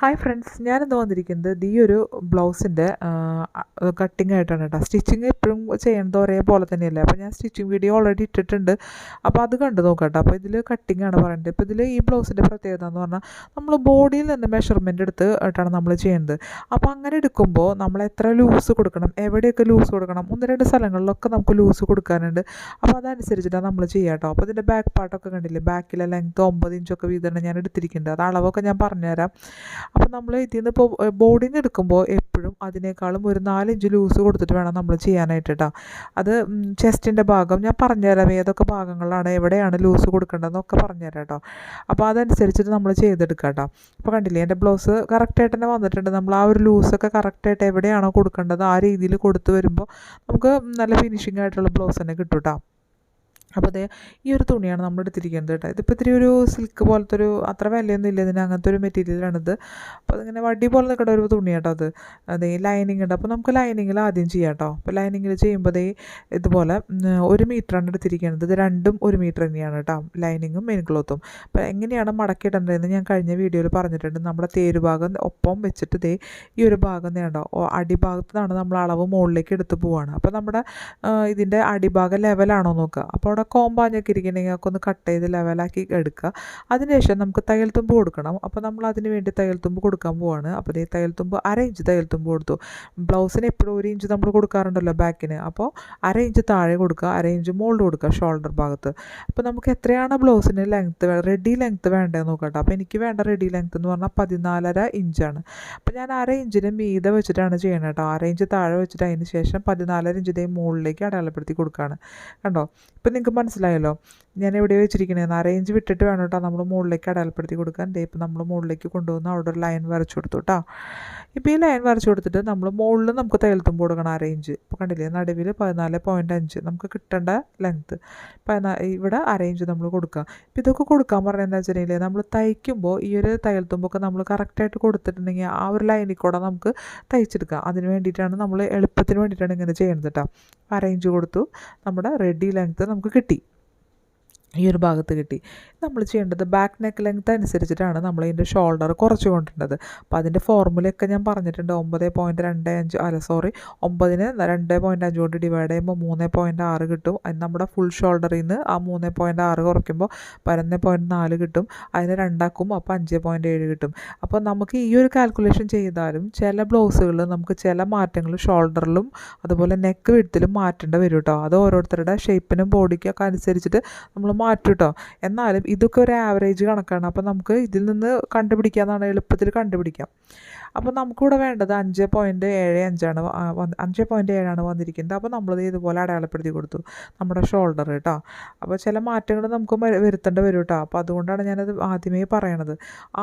Hi friends ഞാനിന്ന് വന്നിരിക്കുന്നത് ഈ ഒരു ബ്ലൗസിന്റെ കട്ടിംഗ് ആയിട്ടാണ് കേട്ടോ. സ്റ്റിച്ചിങ് എപ്പോഴും ചെയ്യുന്നത് ഒരേപോലെ തന്നെയല്ലേ? അപ്പോൾ ഞാൻ സ്റ്റിച്ചിങ് വീഡിയോ ഓൾറെഡി ഇട്ടിട്ടുണ്ട്. അപ്പോൾ അത് കണ്ടു നോക്കാം കേട്ടോ. അപ്പോൾ ഇതിൽ കട്ടിംഗ് ആണ് പറയുന്നത് ഇപ്പോൾ ഇതിൽ ഈ ബ്ലൗസിന്റെ പ്രത്യേകത എന്ന് പറഞ്ഞാൽ നമ്മൾ ബോഡിയിൽ നിന്ന് മെഷർമെന്റ് എടുത്ത് ആയിട്ടാണ് നമ്മൾ ചെയ്യുന്നത് അപ്പോൾ അങ്ങനെ എടുക്കുമ്പോൾ നമ്മൾ എത്ര ലൂസ് കൊടുക്കണം എവിടെയൊക്കെ ലൂസ് കൊടുക്കണം ഒന്ന് രണ്ട് സ്ഥലങ്ങളിലൊക്കെ നമുക്ക് ലൂസ് കൊടുക്കാനുണ്ട്. അപ്പോൾ അതനുസരിച്ചിട്ടാണ് നമ്മൾ ചെയ്യുക കേട്ടോ. അപ്പോൾ ഇതിന്റെ ബാക്ക് പാർട്ടൊക്കെ കണ്ടില്ലേ? ബാക്കിലെ ലെങ്ത് ഒമ്പത് ഇഞ്ചൊക്കെ വീതമാണ് ഞാൻ എടുത്തിരിക്കുന്നത്. അത് അളവൊക്കെ ഞാൻ പറഞ്ഞുതരാം. അപ്പോൾ നമ്മൾ ഇതിൽ നിന്ന് ഇപ്പോൾ ബോഡിയിൽ എടുക്കുമ്പോൾ എപ്പോഴും അതിനേക്കാളും ഒരു നാലിഞ്ച് ലൂസ് കൊടുത്തിട്ട് വേണം നമ്മൾ ചെയ്യാനായിട്ട് കേട്ടോ അത് ചെസ്റ്റിന്റെ ഭാഗം ഞാൻ പറഞ്ഞുതരാം. ഏതൊക്കെ ഭാഗങ്ങളാണ് എവിടെയാണ് ലൂസ് കൊടുക്കേണ്ടതെന്നൊക്കെ പറഞ്ഞുതരാം കേട്ടോ അപ്പോൾ അതനുസരിച്ചിട്ട് നമ്മൾ ചെയ്തെടുക്കാം കേട്ടോ അപ്പോൾ കണ്ടില്ലേ എന്റെ ബ്ലൗസ് കറക്റ്റായിട്ട് തന്നെ വന്നിട്ടുണ്ട്. നമ്മൾ ആ ഒരു ലൂസൊക്കെ കറക്റ്റായിട്ട് എവിടെയാണോ കൊടുക്കേണ്ടത് ആ രീതിയിൽ കൊടുത്തു വരുമ്പോൾ നമുക്ക് നല്ല ഫിനിഷിംഗ് ആയിട്ടുള്ള ബ്ലൗസ് തന്നെ കിട്ടും കേട്ടോ അപ്പോൾ അതെ ഈ ഒരു തുണിയാണ് നമ്മൾ എടുത്തിരിക്കുന്നത് കേട്ടോ. ഇതിപ്പോൾ ഇത്തിരി ഒരു സിൽക്ക് പോലത്തെ ഒരു അത്ര വിലയൊന്നും ഇല്ല ഇതിന് അങ്ങനത്തെ ഒരു മെറ്റീരിയലാണിത് അപ്പോൾ അതിങ്ങനെ വടി പോലെ നിൽക്കേണ്ട ഒരു തുണി കേട്ടോ അത്. അതേ ലൈനിങ് ഉണ്ട്. അപ്പോൾ നമുക്ക് ലൈനിങ്ങിൽ ആദ്യം ചെയ്യാം കേട്ടോ. അപ്പോൾ ലൈനിങ്ങിൽ ചെയ്യുമ്പോൾ ദേ ഇതുപോലെ ഒരു മീറ്ററാണ് എടുത്തിരിക്കുന്നത്. ഇത് രണ്ടും ഒരു മീറ്റർ തന്നെയാണ് കേട്ടോ. ലൈനിങ്ങും മെയിൻ ക്ലോത്തും അപ്പോൾ എങ്ങനെയാണ് മടക്കിയിടേണ്ടതെന്ന് ഞാൻ കഴിഞ്ഞ വീഡിയോയിൽ പറഞ്ഞിട്ടുണ്ട്. നമ്മുടെ തേരു ഭാഗം ഒപ്പം വെച്ചിട്ട് ദേ ഈ ഒരു ഭാഗം നേണ്ടോ അടിഭാഗത്തു നിന്നാണ് നമ്മൾ അളവ് മുകളിലേക്ക് എടുത്തു പോവാണ്. അപ്പോൾ നമ്മുടെ ഇതിന്റെ അടിഭാഗം ലെവലാണോ നോക്കുക. അപ്പോൾ അവിടെ കോമ്പാഞ്ഞൊക്കെ ഇരിക്കണമെങ്കിൽ ഒക്കെ ഒന്ന് കട്ട് ചെയ്ത് ലെവലാക്കി എടുക്കുക. അതിനുശേഷം നമുക്ക് തയ്യൽ തുമ്പ് കൊടുക്കണം. അപ്പോൾ നമ്മൾ അതിന് വേണ്ടി തയ്യൽ തുമ്പ് കൊടുക്കാൻ പോവാണ്. അപ്പോൾ ഈ തയ്യൽ തുമ്പ് അര ഇഞ്ച് തയ്യൽ തുമ്പ് കൊടുത്തു. ബ്ലൗസിന് എപ്പോഴും ഒരു ഇഞ്ച് നമ്മൾ കൊടുക്കാറുണ്ടല്ലോ ബാക്കിന് അപ്പോൾ അര ഇഞ്ച് താഴെ കൊടുക്കുക അര ഇഞ്ച് മുകളിൽ കൊടുക്കുക ഷോൾഡർ ഭാഗത്ത്. അപ്പോൾ നമുക്ക് എത്രയാണ് ബ്ലൗസിന് ലെങ്ത്ത് റെഡി ലെങ്ത്ത് വേണ്ടതെന്ന് നോക്കട്ടെ അപ്പോൾ എനിക്ക് വേണ്ട റെഡി ലെങ്ത്ത് എന്ന് പറഞ്ഞാൽ പതിനാലര ഇഞ്ചാണ് അപ്പോൾ ഞാൻ അര ഇഞ്ചിന് മീതെ വെച്ചിട്ടാണ് ചെയ്യണത് കേട്ടോ. അര ഇഞ്ച് താഴെ വെച്ചിട്ട് അതിന് ശേഷം പതിനാലര ഇഞ്ചിന്റെ മുകളിലേക്ക് അടയാളപ്പെടുത്തി കൊടുക്കുകയാണ്. കണ്ടോ? ഇപ്പം നിങ്ങൾക്ക് മനസ്സിലായല്ലോ. ഞാൻ എവിടെ വെച്ചിരിക്കണേന്ന് അറേഞ്ച് വിട്ടിട്ട് വേണം കേട്ടോ നമ്മൾ മുകളിലേക്ക് അടയാളപ്പെടുത്തി കൊടുക്കാൻ. ദേ ഇപ്പം നമ്മൾ മുകളിലേക്ക് കൊണ്ടുവന്ന് അവിടെ ഒരു ലൈൻ വരച്ചു കൊടുത്തു കേട്ടോ ഇപ്പോൾ ഈ ലൈൻ വരച്ചു കൊടുത്തിട്ട് നമ്മൾ മുകളിൽ നമുക്ക് തയ്യൽത്തുമ്പ് കൊടുക്കണം അറേഞ്ച് ഇപ്പോൾ കണ്ടില്ലേ നടുവിൽ പതിനാല് പോയിന്റ് അഞ്ച്. നമുക്ക് കിട്ടേണ്ട ലെങ്ത്ത് പതിനാ ഇവിടെ അറേഞ്ച് നമ്മൾ കൊടുക്കുക. ഇപ്പോൾ ഇതൊക്കെ കൊടുക്കാൻ പറഞ്ഞാൽ എന്താ വെച്ചിട്ടുണ്ടെങ്കിൽ നമ്മൾ തയ്ക്കുമ്പോൾ ഈ ഒരു തയ്യൽത്തുമ്പൊക്കെ നമ്മൾ കറക്റ്റായിട്ട് കൊടുത്തിട്ടുണ്ടെങ്കിൽ ആ ഒരു ലൈനിൽ കൂടെ നമുക്ക് തയ്ച്ചെടുക്കാം. അതിന് വേണ്ടിയിട്ടാണ് നമ്മൾ എളുപ്പത്തിന് വേണ്ടിയിട്ടാണ് ഇങ്ങനെ ചെയ്യുന്നത് കേട്ടോ അറേഞ്ച് കൊടുത്തു. നമ്മുടെ റെഡി ലെങ്ത്ത് നമുക്ക് കിട്ടി. ഈ ഒരു ഭാഗത്ത് കിട്ടി. നമ്മൾ ചെയ്യേണ്ടത് ബാക്ക് നെക്ക് ലെങ്ത് അനുസരിച്ചിട്ടാണ് നമ്മൾ ഇതിന്റെ ഷോൾഡർ കുറച്ച് കൊണ്ടിരുന്നത് അപ്പോൾ അതിന്റെ ഫോർമുലയൊക്കെ ഞാൻ പറഞ്ഞിട്ടുണ്ട്. ഒമ്പത് പോയിന്റ് രണ്ട് അഞ്ച് അല്ല സോറി ഒമ്പതിന് രണ്ട് പോയിന്റ് അഞ്ച് കൊണ്ട് ഡിവൈഡ് ചെയ്യുമ്പോൾ മൂന്ന് പോയിന്റ് ആറ് കിട്ടും. അത് നമ്മുടെ ഫുൾ ഷോൾഡറിൽ നിന്ന് ആ മൂന്ന് പോയിന്റ് ആറ് കുറയ്ക്കുമ്പോൾ പതിനൊന്ന് പോയിന്റ് നാല് കിട്ടും. അതിന് രണ്ടാക്കും അപ്പോൾ അഞ്ച് പോയിന്റ് ഏഴ് കിട്ടും. അപ്പോൾ നമുക്ക് ഈ ഒരു കാൽക്കുലേഷൻ ചെയ്താലും ചില ബ്ലൗസുകളിൽ നമുക്ക് ചില മാറ്റങ്ങൾ ഷോൾഡറിലും അതുപോലെ നെക്ക് വിടത്തിലും മാറ്റേണ്ടി വരും കേട്ടോ. അത് ഓരോരുത്തരുടെ ഷേപ്പിനും ബോഡിക്കൊക്കെ അനുസരിച്ചിട്ട് നമ്മൾ മാറ്റും കേട്ടോ എന്നാലും ഇതൊക്കെ ഒരു ആവറേജ് കണക്കാണ്. അപ്പോൾ നമുക്ക് ഇതിൽ നിന്ന് കണ്ടുപിടിക്കാമെന്നാണ് എളുപ്പത്തിൽ കണ്ടുപിടിക്കാം. അപ്പോൾ നമുക്കിവിടെ വേണ്ടത് അഞ്ച് പോയിന്റ് ഏഴ് അഞ്ചാണ് അഞ്ച് പോയിന്റ് ഏഴാണ് വന്നിരിക്കുന്നത്. അപ്പോൾ നമ്മളത് ഇതുപോലെ അടയാളപ്പെടുത്തി കൊടുത്തു നമ്മുടെ ഷോൾഡർ കേട്ടോ അപ്പോൾ ചില മാറ്റങ്ങൾ നമുക്ക് വരുത്തേണ്ടി വരും കേട്ടോ അപ്പോൾ അതുകൊണ്ടാണ് ഞാനത് ആദ്യമേ പറയണത്.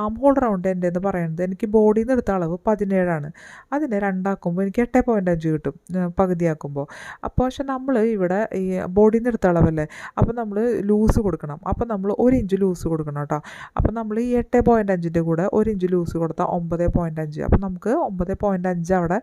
ആം ഹോൾ റൗണ്ട് എന്റെ എന്ന് പറയുന്നത് എനിക്ക് ബോഡിയിൽ നിന്ന് എടുത്ത അളവ് പതിനേഴാണ്. അതിനെ രണ്ടാക്കുമ്പോൾ എനിക്ക് എട്ട് പോയിന്റ് അഞ്ച് കിട്ടും പകുതിയാക്കുമ്പോൾ അപ്പോൾ പക്ഷെ നമ്മൾ ഇവിടെ ഈ ബോഡിയിൽ നിന്ന് എടുത്ത അളവല്ലേ അപ്പോൾ നമ്മൾ ലൂസ് കൊടുക്കണം. അപ്പോൾ നമ്മൾ ഒരു ഇഞ്ച് ലൂസ് കൊടുക്കണം കേട്ടോ അപ്പോൾ നമ്മൾ ഈ എട്ട് പോയിന്റ് അഞ്ചിന്റെ കൂടെ ഒരു ഇഞ്ച് ലൂസ് കൊടുത്താൽ ഒമ്പത് പോയിന്റ് അഞ്ച്. അപ്പോൾ നമുക്ക് ഒമ്പത് പോയിന്റ് അഞ്ച് അവിടെ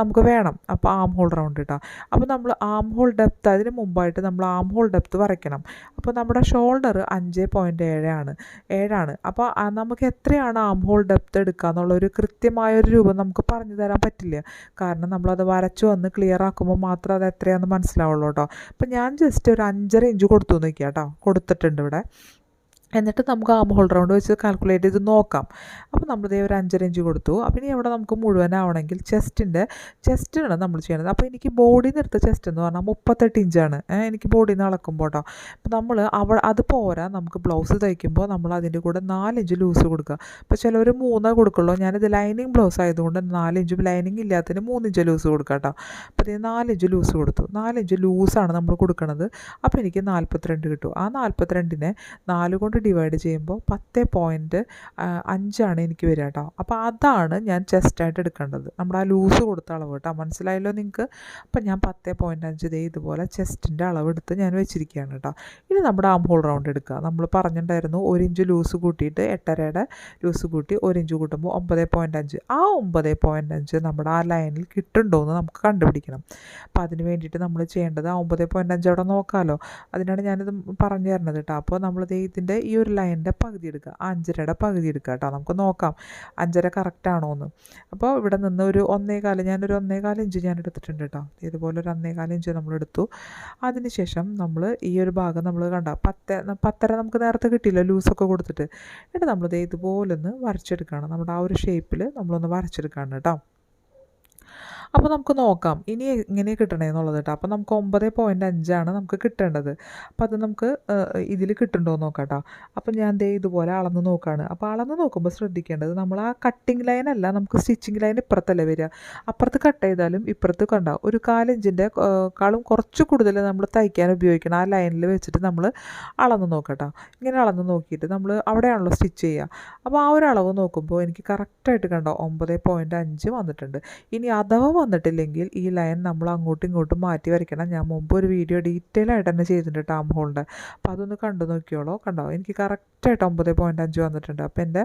നമുക്ക് വേണം. അപ്പോൾ ആം ഹോൾ റൗണ്ട് കിട്ടാം അപ്പോൾ നമ്മൾ ആം ഹോൾ ഡെപ്ത് അതിന് മുമ്പായിട്ട് നമ്മൾ ആം ഹോൾ ഡെപ്ത് വരയ്ക്കണം. അപ്പോൾ നമ്മുടെ ഷോൾഡർ അഞ്ച് പോയിന്റ് ഏഴാണ് ഏഴാണ് അപ്പോൾ നമുക്ക് എത്രയാണ് ആം ഹോൾ ഡെപ്ത് എടുക്കുക എന്നുള്ളൊരു കൃത്യമായൊരു രൂപം നമുക്ക് പറഞ്ഞു തരാൻ പറ്റില്ല. കാരണം നമ്മളത് വരച്ചു വന്ന് ക്ലിയർ ആക്കുമ്പോൾ മാത്രം അത് എത്രയാണെന്ന് മനസ്സിലാവുള്ളൂ കേട്ടോ. അപ്പോൾ ഞാൻ ജസ്റ്റ് ഒരു അഞ്ചര ഇഞ്ച് കൊടുത്തു നിൽക്കുക കേട്ടോ. കൊടുത്തിട്ടുണ്ട് ഇവിടെ. എന്നിട്ട് നമുക്ക് ആം ഹോൾ റൗണ്ട് വെച്ച് കാൽക്കുലേറ്റ് ചെയ്ത് നോക്കാം. അപ്പോൾ നമ്മൾ ഇതേ ഒരു അഞ്ചര ഇഞ്ച് കൊടുത്തു. അപ്പോൾ ഇനി അവിടെ നമുക്ക് മുഴുവനാവണമെങ്കിൽ ചെസ്റ്റിന്റെ ചെസ്റ്റിനാണ് നമ്മൾ ചെയ്യണത്. അപ്പോൾ എനിക്ക് ബോഡി നിർത്ത ചെസ്റ്റ് എന്ന് പറഞ്ഞാൽ മുപ്പത്തെട്ട് ഇഞ്ചാണ് എനിക്ക് ബോഡിയിൽ നിന്ന് അളക്കുമ്പോൾ കേട്ടോ അപ്പോൾ നമ്മൾ അവ അത് പോരാ നമുക്ക് ബ്ലൗസ് തയ്ക്കുമ്പോൾ നമ്മൾ അതിന്റെ കൂടെ നാലിഞ്ച് ലൂസ് കൊടുക്കുക അപ്പോൾ ചിലവർ മൂന്നേ കൊടുക്കുള്ളൂ. ഞാനിത് ലൈനിങ് ബ്ലൗസ് ആയതുകൊണ്ട് നാലിഞ്ച് ലൈനിങ് ഇല്ലാത്തതിന് മൂന്നിഞ്ച് ലൂസ് കൊടുക്കുക കേട്ടോ അപ്പോൾ ഇതിന് നാലിഞ്ച് ലൂസ് കൊടുത്തു. നാലിഞ്ച് ലൂസാണ് നമ്മൾ കൊടുക്കുന്നത് അപ്പോൾ എനിക്ക് നാൽപ്പത്തിരണ്ട് കിട്ടും. ആ നാൽപ്പത്തിരണ്ടിനെ നാല് കൊണ്ട് ഡിവൈഡ് ചെയ്യുമ്പോൾ പത്ത് പോയിന്റ് അഞ്ചാണ് എനിക്ക് വരിക കേട്ടോ. അപ്പോൾ അതാണ് ഞാൻ ചെസ്റ്റായിട്ട് എടുക്കേണ്ടത്. നമ്മുടെ ആ ലൂസ് കൊടുത്ത അളവ് കേട്ടോ. മനസ്സിലായല്ലോ നിങ്ങൾക്ക്? അപ്പം ഞാൻ പത്ത് പോയിന്റ് അഞ്ച് ദേ ഇതുപോലെ ചെസ്റ്റിന്റെ അളവെടുത്ത് ഞാൻ വെച്ചിരിക്കുകയാണ് കേട്ടോ. ഇനി നമ്മുടെ ആം ഹോൾ റൗണ്ട് എടുക്കുക. നമ്മൾ പറഞ്ഞിട്ടുണ്ടായിരുന്നു ഒരു ഇഞ്ച് ലൂസ് കൂട്ടിയിട്ട് എട്ടരയുടെ ലൂസ് കൂട്ടി ഒരു ഇഞ്ച് കൂട്ടുമ്പോൾ ഒമ്പത് പോയിന്റ് അഞ്ച്. ആ ഒമ്പത് പോയിന്റ് അഞ്ച് നമ്മുടെ ആ ലൈനിൽ കിട്ടുന്നുണ്ടോ എന്ന് നമുക്ക് കണ്ടുപിടിക്കണം. അപ്പം അതിന് വേണ്ടിയിട്ട് നമ്മൾ ചെയ്യേണ്ടത് ആ ഒമ്പത് പോയിന്റ് അഞ്ച് അവിടെ നോക്കാമല്ലോ അതിനാണ് ഞാനിത് പറഞ്ഞു തരുന്നത് കേട്ടോ. അപ്പോൾ നമ്മളിത് ഇതിന്റെ ഈ ഒരു ലൈനിന്റെ പകുതി എടുക്കുക. അഞ്ചരയുടെ പകുതി എടുക്കുക കേട്ടോ. നമുക്ക് നോക്കാം. അഞ്ചര കറക്റ്റ് ആണോ എന്ന് അപ്പോൾ ഇവിടെ നിന്ന് ഒരു ഒന്നേകാൽ ഞാനൊരു ഒന്നേകാൽ ഇഞ്ച് ഞാൻ എടുത്തിട്ടുണ്ട് കേട്ടോ. ഇതുപോലെ ഒരു ഒന്നേകാൽ ഇഞ്ച് നമ്മൾ എടുത്തു. അതിനുശേഷം നമ്മൾ ഈ ഒരു ഭാഗം നമ്മൾ കണ്ട? പത്ത് പത്തര നമുക്ക് നേരത്തെ കിട്ടിയില്ല ലൂസൊക്കെ കൊടുത്തിട്ട്. എന്നിട്ട് നമ്മളിത് ഇതുപോലെ ഒന്ന് വരച്ചെടുക്കുകയാണ്. നമ്മുടെ ആ ഒരു ഷേപ്പിൽ നമ്മളൊന്ന് വരച്ചെടുക്കുകയാണ് കേട്ടോ. അപ്പോൾ നമുക്ക് നോക്കാം. ഇനി എങ്ങനെ കിട്ടണേ എന്നുള്ളത് കേട്ടോ അപ്പോൾ നമുക്ക് ഒമ്പത് പോയിന്റ് അഞ്ചാണ് നമുക്ക് കിട്ടേണ്ടത്. അപ്പോൾ അത് നമുക്ക് ഇതിൽ കിട്ടുന്നുണ്ടോ എന്ന് നോക്കാം കേട്ടോ അപ്പോൾ ഞാൻ ദേ ഇതുപോലെ അളന്ന് നോക്കുകയാണ് അപ്പോൾ അളന്ന് നോക്കുമ്പോൾ ശ്രദ്ധിക്കേണ്ടത് നമ്മൾ ആ കട്ടിങ് ലൈൻ അല്ല നമുക്ക് സ്റ്റിച്ചിങ് ലൈൻ ഇപ്പുറത്തല്ലേ വരിക അപ്പുറത്ത് കട്ട് ചെയ്താലും ഇപ്പുറത്ത് കണ്ട. ഒരു കാലിഞ്ചിന്റെ കാളും കുറച്ച് കൂടുതൽ നമ്മൾ തയ്ക്കാൻ ഉപയോഗിക്കണം. ആ ലൈനിൽ വെച്ചിട്ട് നമ്മൾ അളന്ന് നോക്കട്ടോ ഇങ്ങനെ അളന്ന് നോക്കിയിട്ട് നമ്മൾ അവിടെയാണല്ലോ സ്റ്റിച്ച് ചെയ്യുക അപ്പോൾ ആ ഒരു അളവ് നോക്കുമ്പോൾ എനിക്ക് കറക്റ്റായിട്ട് കണ്ടോ ഒമ്പത് പോയിന്റ് അഞ്ച് വന്നിട്ടുണ്ട്. ഇനി അഥവാ വന്നിട്ടില്ലെങ്കിൽ ഈ ലൈൻ നമ്മൾ അങ്ങോട്ടും ഇങ്ങോട്ടും മാറ്റി വരയ്ക്കണം. ഞാൻ മുമ്പ് ഒരു വീഡിയോ ഡീറ്റെയിൽ ആയിട്ട് തന്നെ ചെയ്തിട്ടുണ്ട് ടാം ഹോളിന്റെ അപ്പോൾ അതൊന്ന് കണ്ടു നോക്കിയോളൂ. കണ്ടോ? എനിക്ക് കറക്റ്റായിട്ട് ഒമ്പത് പോയിന്റ് അഞ്ച് വന്നിട്ടുണ്ട്. അപ്പോൾ എന്റെ